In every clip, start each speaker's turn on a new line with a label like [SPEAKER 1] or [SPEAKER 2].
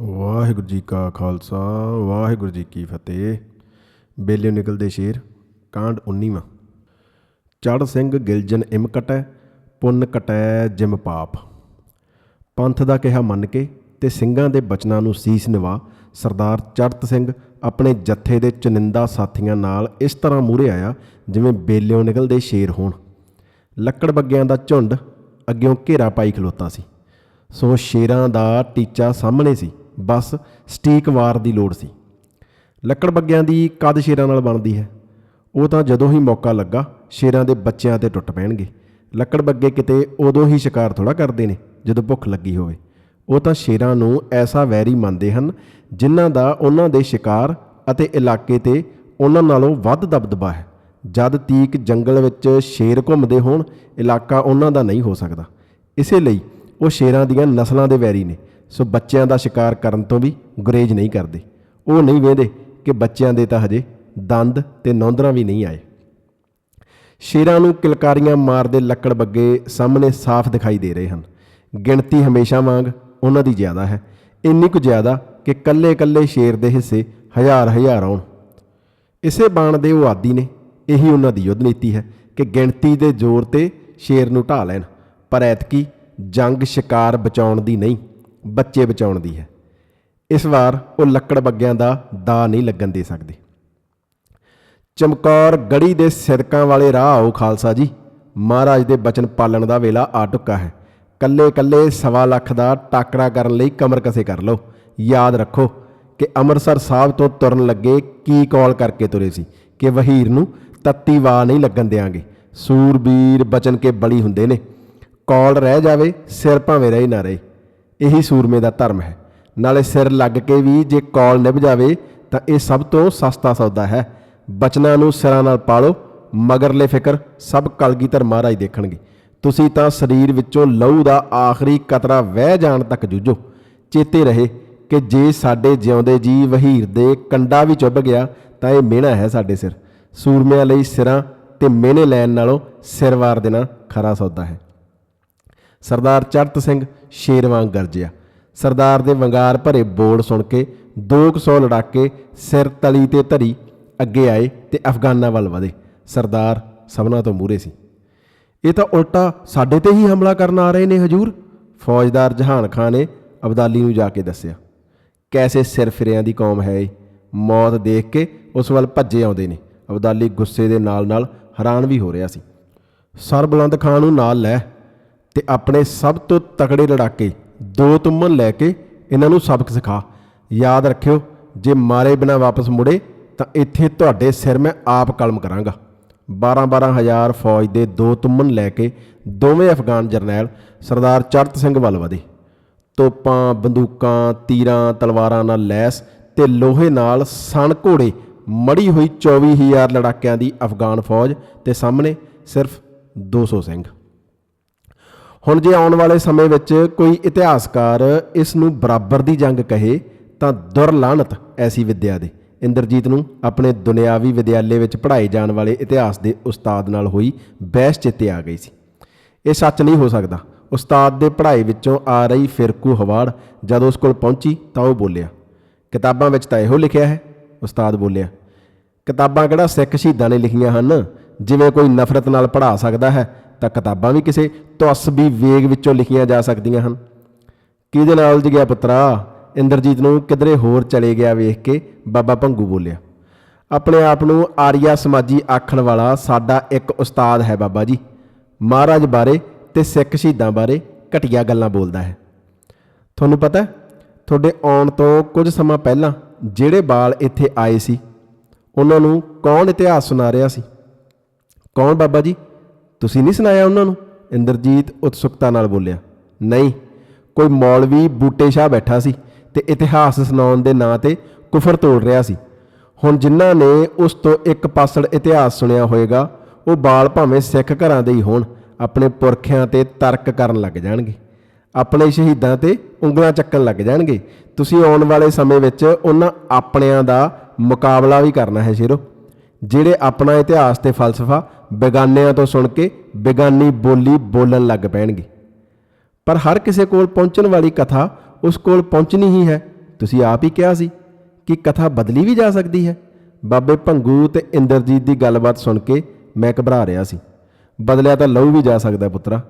[SPEAKER 1] ਵਾਹਿਗੁਰੂ ਜੀ ਕਾ ਖਾਲਸਾ, ਵਾਹਿਗੁਰੂ ਜੀ ਕੀ ਫਤਿਹ। ਬੇਲਿਓ ਨਿਕਲਦੇ ਸ਼ੇਰ, ਕਾਂਡ 19ਵਾਂ ਚੜ ਸਿੰਘ ਗਿਲਜਨ ਇਮ ਕਟੈ, ਪੁੰਨ ਕਟੈ ਜਿਮ ਪਾਪ। ਪੰਥ ਦਾ ਕਿਹਾ ਮੰਨ ਕੇ ਤੇ ਸਿੰਘਾਂ ਦੇ ਬਚਨਾਂ ਨੂੰ ਸੀਸ ਨਿਵਾ, ਸਰਦਾਰ ਚੜਤ ਸਿੰਘ ਆਪਣੇ ਜੱਥੇ ਦੇ ਚੁਨਿੰਦਾ ਸਾਥੀਆਂ ਨਾਲ ਇਸ ਤਰ੍ਹਾਂ ਮੂਹਰੇ ਆਇਆ ਜਿਵੇਂ ਬੇਲਿਓ ਨਿਕਲਦੇ ਸ਼ੇਰ ਹੋਣ। ਲੱਕੜ ਬੱਗਿਆਂ ਦਾ ਝੁੰਡ ਅੱਗਿਓਂ ਘੇਰਾ ਪਾਈ ਖਲੋਤਾ ਸੀ। ਸੋ ਸ਼ੇਰਾਂ ਦਾ ਟੀਚਾ ਸਾਹਮਣੇ ਸੀ। ਬਸ ਸਟੀਕ ਵਾਰ ਦੀ ਲੋੜ ਸੀ। ਲੱਕੜ ਬੱਗਿਆਂ ਦੀ ਕਦ ਸ਼ੇਰਾਂ ਨਾਲ ਬਣਦੀ ਹੈ। ਉਹ ਤਾਂ ਜਦੋਂ ਹੀ ਮੌਕਾ ਲੱਗਾ, ਸ਼ੇਰਾਂ ਦੇ ਬੱਚਿਆਂ ਤੇ ਟੁੱਟ ਪੈਣਗੇ। ਲੱਕੜ ਬੱਗੇ ਕਿਤੇ ਉਦੋਂ ਹੀ ਸ਼ਿਕਾਰ ਥੋੜਾ ਕਰਦੇ ਨੇ, ਜਦੋਂ ਭੁੱਖ ਲੱਗੀ ਹੋਵੇ। ਉਹ ਤਾਂ ਸ਼ੇਰਾਂ ਨੂੰ ਐਸਾ ਵੈਰੀ ਮੰਨਦੇ ਹਨ, ਜਿਨ੍ਹਾਂ ਦਾ ਉਹਨਾਂ ਦੇ ਸ਼ਿਕਾਰ ਅਤੇ ਇਲਾਕੇ ਤੇ ਉਹਨਾਂ ਨਾਲੋਂ ਵੱਧ ਦਬਦਬਾ ਹੈ। ਜਦ ਤੀਕ ਜੰਗਲ ਵਿੱਚ ਸ਼ੇਰ ਘੁੰਮਦੇ ਹੋਣ, ਇਲਾਕਾ ਉਹਨਾਂ ਦਾ ਨਹੀਂ ਹੋ ਸਕਦਾ। ਇਸੇ ਲਈ ਉਹ ਸ਼ੇਰਾਂ ਦੀਆਂ ਨਸਲਾਂ ਦੇ ਵੈਰੀ ਨੇ। ਸੋ ਬੱਚਿਆਂ ਦਾ ਸ਼ਿਕਾਰ ਕਰਨ ਤੋਂ ਵੀ ਗੁਰੇਜ ਨਹੀਂ ਕਰਦੇ। ਉਹ ਨਹੀਂ ਵੇਂਦੇ ਕਿ ਬੱਚਿਆਂ ਦੇ ਤਾਂ ਹਜੇ ਦੰਦ ਤੇ ਨੌਂਦਰਾਂ ਵੀ ਨਹੀਂ ਆਏ। ਸ਼ੇਰਾਂ ਨੂੰ ਕਿਲਕਾਰੀਆਂ ਮਾਰਦੇ ਲੱਕੜ ਬੱਗੇ ਸਾਹਮਣੇ ਸਾਫ਼ ਦਿਖਾਈ ਦੇ ਰਹੇ ਹਨ। ਗਿਣਤੀ ਹਮੇਸ਼ਾ ਵਾਂਗ ਉਹਨਾਂ ਦੀ ਜ਼ਿਆਦਾ ਹੈ। ਇੰਨੀ ਕੁ ਜ਼ਿਆਦਾ ਕਿ ਕੱਲੇ-ਕੱਲੇ ਸ਼ੇਰ ਦੇ ਹਿੱਸੇ ਹਜ਼ਾਰ ਹਜ਼ਾਰ ਆਉਣ। ਇਸੇ ਬਾਣ ਦੇ ਉਹ ਆਦੀ ਨੇ, ਇਹੀ ਉਹਨਾਂ ਦੀ ਯੁੱਧ ਨੀਤੀ ਹੈ ਕਿ ਗਿਣਤੀ ਦੇ ਜ਼ੋਰ ਤੇ ਸ਼ੇਰ ਨੂੰ ਢਾ ਲੈਣ। ਪਰ ਐਤਕੀ ਜੰਗ ਸ਼ਿਕਾਰ ਬਚਾਉਣ ਦੀ ਨਹੀਂ। ਬੱਚੇ ਬਚਾਉਣ ਦੀ ਹੈ। ਇਸ ਵਾਰ ਉਹ ਲੱਕੜ ਬੱਗਿਆਂ ਦਾ ਦਾ ਨਹੀਂ ਲੱਗਣ ਦੇ ਸਕਦੇ। ਚਮਕੌਰ ਗੜੀ ਦੇ ਸਿਰਕਾਂ ਵਾਲੇ ਰਾਹ ਆਓ ਖਾਲਸਾ ਜੀ। ਮਹਾਰਾਜ ਦੇ ਬਚਨ ਪਾਲਣ ਦਾ ਵੇਲਾ ਆ ਟੁੱਕਾ ਹੈ। ਕੱਲੇ ਕੱਲੇ ਸਵਾ ਲੱਖ ਦਾ ਟਾਕਰਾ ਕਰਨ ਲਈ ਕਮਰ ਕਸੇ ਕਰ ਲਓ। ਯਾਦ ਰੱਖੋ ਕਿ ਅੰਮ੍ਰਿਤਸਰ ਸਾਹਿਬ ਤੋਂ ਤੁਰਨ ਲੱਗੇ ਕੀ ਕਾਲ ਕਰਕੇ ਤੁਰੇ ਸੀ ਕਿ ਵਹੀਰ ਨੂੰ ਤੱਤੀ ਵਾ ਨਹੀਂ ਲੱਗਣ ਦੇਾਂਗੇ ਸੂਰਬੀਰ ਬਚਨ ਕੇ ਬਲੀ ਹੁੰਦੇ ਨੇ। ਕਾਲ ਰਹਿ ਜਾਵੇ, ਸਿਰ ਭਾਵੇਂ ਰਹੇ ਨਾ ਰਹੇ। ਇਹੀ ਸੂਰਮੇ ਦਾ ਧਰਮ ਹੈ। ਨਾਲੇ ਸਿਰ ਲੱਗ ਕੇ ਵੀ ਜੇ ਕਾਲ ਨਿਭ ਜਾਵੇ, ਤਾਂ ਇਹ ਸਭ ਤੋਂ ਸਸਤਾ ਸੌਦਾ ਹੈ। ਬਚਨਾਂ ਨੂੰ ਸਿਰਾਂ ਨਾਲ ਪਾਲੋ, ਮਗਰਲੇ ਫਿਕਰ ਸਭ ਕਲਗੀਧਰ ਮਹਾਰਾਜ ਦੇਖਣਗੇ। ਤੁਸੀਂ ਤਾਂ ਸਰੀਰ ਵਿੱਚੋਂ ਲਹੂ ਦਾ ਆਖਰੀ ਕਤਰਾ ਵਹਿ ਜਾਣ ਤੱਕ ਜੂਝੋ। ਚੇਤੇ ਰਹੇ ਕਿ ਜੇ ਸਾਡੇ ਜਿਉਂਦੇ ਜੀ ਵਹੀਰ ਦੇ ਕੰਡਾ ਵੀ ਚੁੱਭ ਗਿਆ, ਤਾਂ ਇਹ ਮਿਹਣਾ ਹੈ ਸਾਡੇ ਸਿਰ। ਸੂਰਮਿਆਂ ਲਈ ਸਿਰਾਂ ਤੇ ਮਿਹਨੇ ਲੈਣ ਨਾਲੋਂ ਸਿਰ ਵਾਰ ਦੇਣਾ ਖਰਾ ਸੌਦਾ ਹੈ। ਸਰਦਾਰ ਚੜਤ ਸਿੰਘ ਸ਼ੇਰ ਵਾਂਗ ਗਰਜਿਆ। ਸਰਦਾਰ ਦੇ ਵੰਗਾਰ ਭਰੇ ਬੋੜ ਸੁਣ ਕੇ 200 ਲੜਾਕੇ ਸਿਰ ਤਲੀ ਤੇ ਧਰੀ ਅੱਗੇ ਆਏ ਤੇ ਅਫਗਾਨਾਂ ਵੱਲ ਵਧੇ। ਸਰਦਾਰ ਸਭਨਾ ਤੋਂ ਮੂਰੇ ਸੀ। ਇਹ ਤਾਂ ਉਲਟਾ ਸਾਡੇ ਤੇ ਹੀ ਹਮਲਾ ਕਰਨ ਆ ਰਹੇ ਨੇ ਹਜੂਰ, ਫੌਜਦਾਰ ਜਹਾਨ ਖਾਨ ਨੇ ਅਬਦਾਲੀ ਨੂੰ ਜਾ ਕੇ ਦੱਸਿਆ। ਕੈਸੇ ਸਿਰ ਫਿਰਿਆਂ ਦੀ ਕੌਮ ਹੈ ਇਹ? ਮੌਤ ਦੇਖ ਕੇ ਉਸ ਵੱਲ ਭੱਜੇ ਆਉਂਦੇ ਨੇ। ਅਬਦਾਲੀ ਗੁੱਸੇ ਦੇ ਨਾਲ-ਨਾਲ ਹੈਰਾਨ ਵੀ ਹੋ ਰਿਹਾ ਸੀ। ਸਰ ਸਰਬਲੰਦ ਖਾਨ ਨੂੰ ਨਾਲ ਲੈ ਤੇ ਆਪਣੇ ਸਭ ਤੋਂ ਤਕੜੇ ਲੜਾਕੇ, ਦੋ ਤੁਮਨ ਲੈ ਕੇ ਇਹਨਾਂ ਨੂੰ ਸਬਕ ਸਿਖਾ। ਯਾਦ ਰੱਖਿਓ, ਜੇ ਮਾਰੇ ਬਿਨਾ ਵਾਪਸ ਮੁੜੇ, ਤਾਂ ਇੱਥੇ ਤੁਹਾਡੇ ਸਿਰ ਮੈਂ ਆਪ ਕਲਮ ਕਰਾਂਗਾ। 12-12 ਹਜ਼ਾਰ ਫੌਜ ਦੇ ਦੋ ਤੁਮਨ ਲੈ ਕੇ ਦੋਵੇਂ ਅਫਗਾਨ ਜਰਨੈਲ ਸਰਦਾਰ ਚੜਤ ਸਿੰਘ ਵੱਲ ਵਧੇ। ਤੋਪਾਂ, ਬੰਦੂਕਾਂ, ਤੀਰਾਂ, ਤਲਵਾਰਾਂ ਨਾਲ ਲੈਸ ਤੇ ਲੋਹੇ ਨਾਲ ਸਣ ਘੋੜੇ, ਮੜੀ ਹੋਈ 24000 ਲੜਾਕਿਆਂ ਦੀ ਅਫਗਾਨ ਫੌਜ ਤੇ ਸਾਹਮਣੇ ਸਿਰਫ 200 ਸਿੰਘ। ਹੁਣ ਜੇ ਆਉਣ ਵਾਲੇ ਸਮੇਂ ਵਿੱਚ ਕੋਈ ਇਤਿਹਾਸਕਾਰ ਇਸ ਨੂੰ ਬਰਾਬਰ ਦੀ ਜੰਗ ਕਹੇ, ਤਾਂ ਦੁਰਲਾਨਤ ਐਸੀ ਵਿਦਿਆ ਦੇ। ਇੰਦਰਜੀਤ ਨੂੰ ਆਪਣੇ ਦੁਨਿਆਵੀ ਵਿਦਿਆਲੇ ਵਿੱਚ ਪੜ੍ਹਾਏ ਜਾਣ ਵਾਲੇ ਇਤਿਹਾਸ ਦੇ ਉਸਤਾਦ ਨਾਲ ਹੋਈ ਬਹਿਸ ਚਿੱਤੇ ਆ ਗਈ ਸੀ। ਇਹ ਸੱਚ ਨਹੀਂ ਹੋ ਸਕਦਾ। ਉਸਤਾਦ ਦੇ ਪੜ੍ਹਾਈ ਵਿੱਚੋਂ ਆ ਰਹੀ ਫਿਰਕੂ ਹਵਾੜ ਜਦੋਂ ਉਸ ਕੋਲ ਪਹੁੰਚੀ ਤਾਂ ਉਹ ਬੋਲਿਆ, ਕਿਤਾਬਾਂ ਵਿੱਚ ਤਾਂ ਇਹੋ ਲਿਖਿਆ ਹੈ, ਉਸਤਾਦ ਬੋਲਿਆ, ਕਿਤਾਬਾਂ ਕਿਹੜਾ ਸਿੱਖ ਸ਼ਹੀਦਾਂ ਨੇ ਲਿਖੀਆਂ ਹਨ? ਜਿਵੇਂ ਕੋਈ ਨਫ਼ਰਤ ਨਾਲ ਪੜ੍ਹਾ ਸਕਦਾ ਹੈ ਤਾਂ ਕਿਤਾਬਾਂ ਵੀ ਕਿਸੇ ਤਵਸਬੀ ਵੇਗ ਵਿੱਚੋਂ ਲਿਖੀਆਂ ਜਾ ਸਕਦੀਆਂ ਹਨ। ਕਿਹਦੇ ਨਾਲ ਉਲਝ ਗਿਆ ਪੁੱਤਰਾ? ਇੰਦਰਜੀਤ ਨੂੰ ਕਿਧਰੇ ਹੋਰ ਚਲੇ ਗਿਆ ਵੇਖ ਕੇ ਬਾਬਾ ਭੰਗੂ ਬੋਲਿਆ, ਆਪਣੇ ਆਪ ਨੂੰ ਆਰੀਆ ਸਮਾਜੀ ਆਖਣ ਵਾਲਾ ਸਾਡਾ ਇੱਕ ਉਸਤਾਦ ਹੈ ਬਾਬਾ ਜੀ। ਮਹਾਰਾਜ ਬਾਰੇ ਤੇ ਸਿੱਖ ਸ਼ਹੀਦਾਂ ਬਾਰੇ ਘਟੀਆ ਗੱਲਾਂ ਬੋਲਦਾ ਹੈ। ਤੁਹਾਨੂੰ ਪਤਾ, ਤੁਹਾਡੇ ਆਉਣ ਤੋਂ ਕੁਝ ਸਮਾਂ ਪਹਿਲਾਂ ਜਿਹੜੇ ਬਾਲ ਇੱਥੇ ਆਏ ਸੀ, ਉਹਨਾਂ ਨੂੰ ਕੌਣ ਇਤਿਹਾਸ ਸੁਣਾ ਰਿਹਾ ਸੀ? ਕੌਣ ਬਾਬਾ ਜੀ? ਤੁਸੀਂ ਨਹੀਂ ਸੁਣਾਇਆ ਉਹਨਾਂ ਨੂੰ? ਇੰਦਰਜੀਤ ਉਤਸੁਕਤਾ ਨਾਲ ਬੋਲਿਆ, ਨਹੀਂ, ਕੋਈ ਮੌਲਵੀ ਬੂਟੇ ਸ਼ਾਹ ਬੈਠਾ ਸੀ ਤੇ ਇਤਿਹਾਸ ਸੁਣਾਉਣ ਦੇ ਨਾਂ ਤੇ ਕੁਫਰ ਤੋੜ ਰਿਹਾ ਸੀ। ਹੁਣ ਜਿਨ੍ਹਾਂ ਨੇ ਉਸ ਤੋਂ ਇੱਕ ਪਾਸੜ ਇਤਿਹਾਸ ਸੁਣਿਆ ਹੋਵੇਗਾ ਉਹ ਬਾਲ ਭਾਵੇਂ ਸਿੱਖ ਘਰਾਂ ਦੇ ਹੀ ਹੋਣ, ਆਪਣੇ ਪੁਰਖਿਆਂ ਤੇ ਤਰਕ ਕਰਨ ਲੱਗ ਜਾਣਗੇ। ਆਪਣੇ ਸ਼ਹੀਦਾਂ ਤੇ ਉਂਗਲਾਂ ਚੱਕਣ ਲੱਗ ਜਾਣਗੇ। ਤੁਸੀਂ ਆਉਣ ਵਾਲੇ ਸਮੇਂ ਵਿੱਚ ਉਹਨਾਂ ਆਪਣਿਆਂ ਦਾ ਮੁਕਾਬਲਾ ਵੀ ਕਰਨਾ ਹੈ ਸ਼ੇਰੋ। ਜਿਹੜੇ ਆਪਣਾ ਇਤਿਹਾਸ ਤੇ ਫਲਸਫਾ ਬੇਗਾਨਿਆਂ ਤੋਂ ਸੁਣ ਕੇ ਬੇਗਾਨੀ ਬੋਲੀ ਬੋਲਣ ਲੱਗ ਪੈਣਗੇ। ਪਰ ਹਰ ਕਿਸੇ ਕੋਲ ਪਹੁੰਚਣ ਵਾਲੀ ਕਥਾ ਉਸ ਕੋਲ ਪਹੁੰਚਣੀ ਹੀ ਹੈ। ਤੁਸੀਂ ਆਪ ਹੀ ਕਿਹਾ ਸੀ ਕਿ ਕਥਾ ਬਦਲੀ ਵੀ ਜਾ ਸਕਦੀ ਹੈ। ਬਾਬੇ ਭੰਗੂ ਤੇ ਇੰਦਰਜੀਤ ਦੀ ਗੱਲਬਾਤ ਸੁਣ ਕੇ ਮੈਂ ਘਬਰਾ ਰਿਹਾ ਸੀ। ਬਦਲਿਆ ਤਾਂ ਲਹੂ ਵੀ ਜਾ ਸਕਦਾ ਪੁੱਤਰਾ।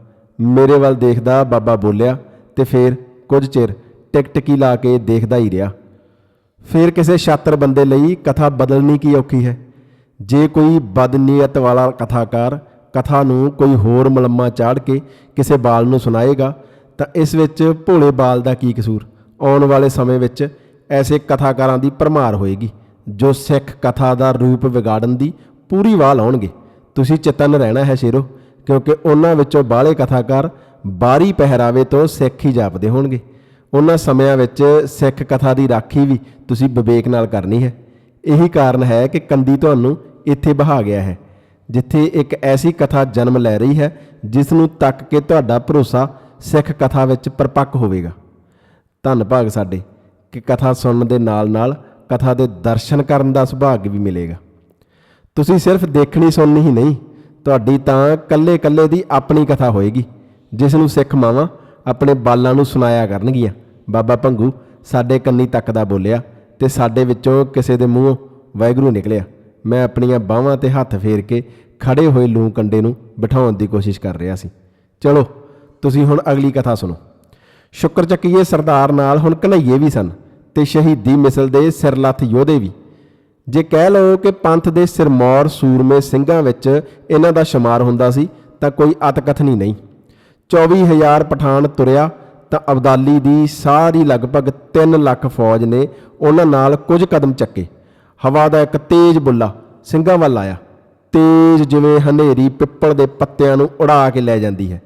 [SPEAKER 1] ਮੇਰੇ ਵੱਲ ਦੇਖਦਾ ਬਾਬਾ ਬੋਲਿਆ ਤੇ ਫੇਰ ਕੁਝ ਚਿਰ ਟਿਕਟਕੀ ਲਾ ਕੇ ਦੇਖਦਾ ਹੀ ਰਿਹਾ। ਫਿਰ ਕਿਸੇ ਛਾਤਰ ਬੰਦੇ ਲਈ ਕਥਾ ਬਦਲਣੀ ਕੀ ਔਖੀ ਹੈ? ਜੇ ਕੋਈ ਬਦਨੀਅਤ ਵਾਲਾ ਕਥਾਕਾਰ ਕਥਾ ਨੂੰ ਕੋਈ ਹੋਰ ਮਲੰਮਾ ਚਾੜ ਕੇ ਕਿਸੇ ਬਾਲ ਨੂੰ ਸੁਣਾਏਗਾ, ਤਾਂ ਇਸ ਵਿੱਚ ਭੋਲੇ ਬਾਲ ਦਾ ਕੀ ਕਸੂਰ? ਆਉਣ ਵਾਲੇ ਸਮੇਂ ਵਿੱਚ ਐਸੇ ਕਥਾਕਾਰਾਂ ਦੀ ਭਰਮਾਰ ਹੋਏਗੀ, ਜੋ ਸਿੱਖ ਕਥਾ ਦਾ ਰੂਪ ਵਿਗਾੜਨ ਦੀ ਪੂਰੀ ਵਾਹ ਲਾਉਣਗੇ। ਤੁਸੀਂ ਚੇਤਨ ਰਹਿਣਾ ਹੈ ਸ਼ੇਰੋ, ਕਿਉਂਕਿ ਉਹਨਾਂ ਵਿੱਚੋਂ ਬਾਹਲੇ ਕਥਾਕਾਰ ਬਾਹਰੀ ਪਹਿਰਾਵੇ ਤੋਂ ਸਿੱਖ ਹੀ ਜਾਪਦੇ ਹੋਣਗੇ। ਉਹਨਾਂ ਸਮਿਆਂ ਵਿੱਚ ਸਿੱਖ ਕਥਾ ਦੀ ਰਾਖੀ ਵੀ ਤੁਸੀਂ ਵਿਵੇਕ ਨਾਲ ਕਰਨੀ ਹੈ। ਇਹੀ ਕਾਰਨ ਹੈ ਕਿ ਕੰਦੀ ਤੁਹਾਨੂੰ ਇੱਥੇ ਬਹਾ ਗਿਆ ਹੈ, ਜਿੱਥੇ ਇੱਕ ਐਸੀ ਕਥਾ ਜਨਮ ਲੈ ਰਹੀ ਹੈ ਜਿਸ ਨੂੰ ਤੱਕ ਕੇ ਤੁਹਾਡਾ ਭਰੋਸਾ ਸਿੱਖ ਕਥਾ ਵਿੱਚ ਪਰਪੱਕ ਹੋਵੇਗਾ। ਧੰਨ ਭਾਗ ਸਾਡੇ, ਕਿ ਕਥਾ ਸੁਣਨ ਦੇ ਨਾਲ-ਨਾਲ ਕਥਾ ਦੇ ਦਰਸ਼ਨ ਕਰਨ ਦਾ ਸੁਭਾਗ ਵੀ ਮਿਲੇਗਾ। ਤੁਸੀਂ ਸਿਰਫ ਦੇਖਣੀ, ਸੁਣਨੀ ਹੀ ਨਹੀਂ, ਤੁਹਾਡੀ ਤਾਂ ਕੱਲੇ-ਕੱਲੇ ਦੀ ਆਪਣੀ ਕਥਾ ਹੋਏਗੀ ਜਿਸ ਨੂੰ ਸਿੱਖ ਮਾਵਾਂ ਆਪਣੇ ਬਾਲਾਂ ਨੂੰ ਸੁਣਾਇਆ ਕਰਨਗੀਆਂ। ਬਾਬਾ ਭੰਗੂ ਸਾਡੇ ਕੰਨੀ ਤੱਕ ਦਾ ਬੋਲਿਆ ਤੇ ਸਾਡੇ ਵਿੱਚੋਂ ਕਿਸੇ ਦੇ ਮੂੰਹੋਂ ਵਾਹਿਗੁਰੂ ਨਿਕਲਿਆ। ਮੈਂ ਆਪਣੀਆਂ ਬਾਹਾਂ ਤੇ ਹੱਥ ਫੇਰ ਕੇ ਖੜੇ ਹੋਏ ਲੂੰ ਕੰਡੇ ਨੂੰ ਬਿਠਾਉਣ ਦੀ ਕੋਸ਼ਿਸ਼ ਕਰ ਰਿਹਾ ਸੀ। ਚਲੋ, ਤੁਸੀਂ ਹੁਣ ਅਗਲੀ ਕਥਾ ਸੁਣੋ। ਸ਼ੁਕਰ ਚੱਕੀਏ ਸਰਦਾਰ ਨਾਲ ਹੁਣ ਕਨਈਏ ਵੀ ਸਨ ਤੇ ਸ਼ਹੀਦੀ ਮਿਸਲ ਦੇ ਸਿਰਲੱਥ ਯੋਧੇ ਵੀ। ਜੇ ਕਹਿ ਲਓ ਕਿ ਪੰਥ ਦੇ ਸਿਰਮੌਰ ਸੂਰਮੇ ਸਿੰਘਾਂ ਵਿੱਚ ਇਹਨਾਂ ਦਾ ਸ਼ੁਮਾਰ ਹੁੰਦਾ ਸੀ, ਤਾਂ ਕੋਈ ਅਤਕਥਨੀ ਨਹੀਂ 24000 ਪਠਾਨ ਤੁਰਿਆ, ਤਾਂ ਅਬਦਾਲੀ ਦੀ ਸਾਰੀ ਲਗਭਗ 3 ਲੱਖ ਫੌਜ ਨੇ ਉਹਨਾਂ ਨਾਲ ਕੁਝ ਕਦਮ ਚੱਕੇ। ਹਵਾ ਦਾ ਇੱਕ ਤੇਜ਼ ਬੁੱਲਾ ਸਿੰਘਾਂ ਵੱਲ ਆਇਆ। ਤੇਜ਼ ਜਿਵੇਂ ਹਨੇਰੀ ਪਿੱਪਲ ਦੇ ਪੱਤਿਆਂ ਨੂੰ ਉਡਾ ਕੇ ਲੈ ਜਾਂਦੀ ਹੈ।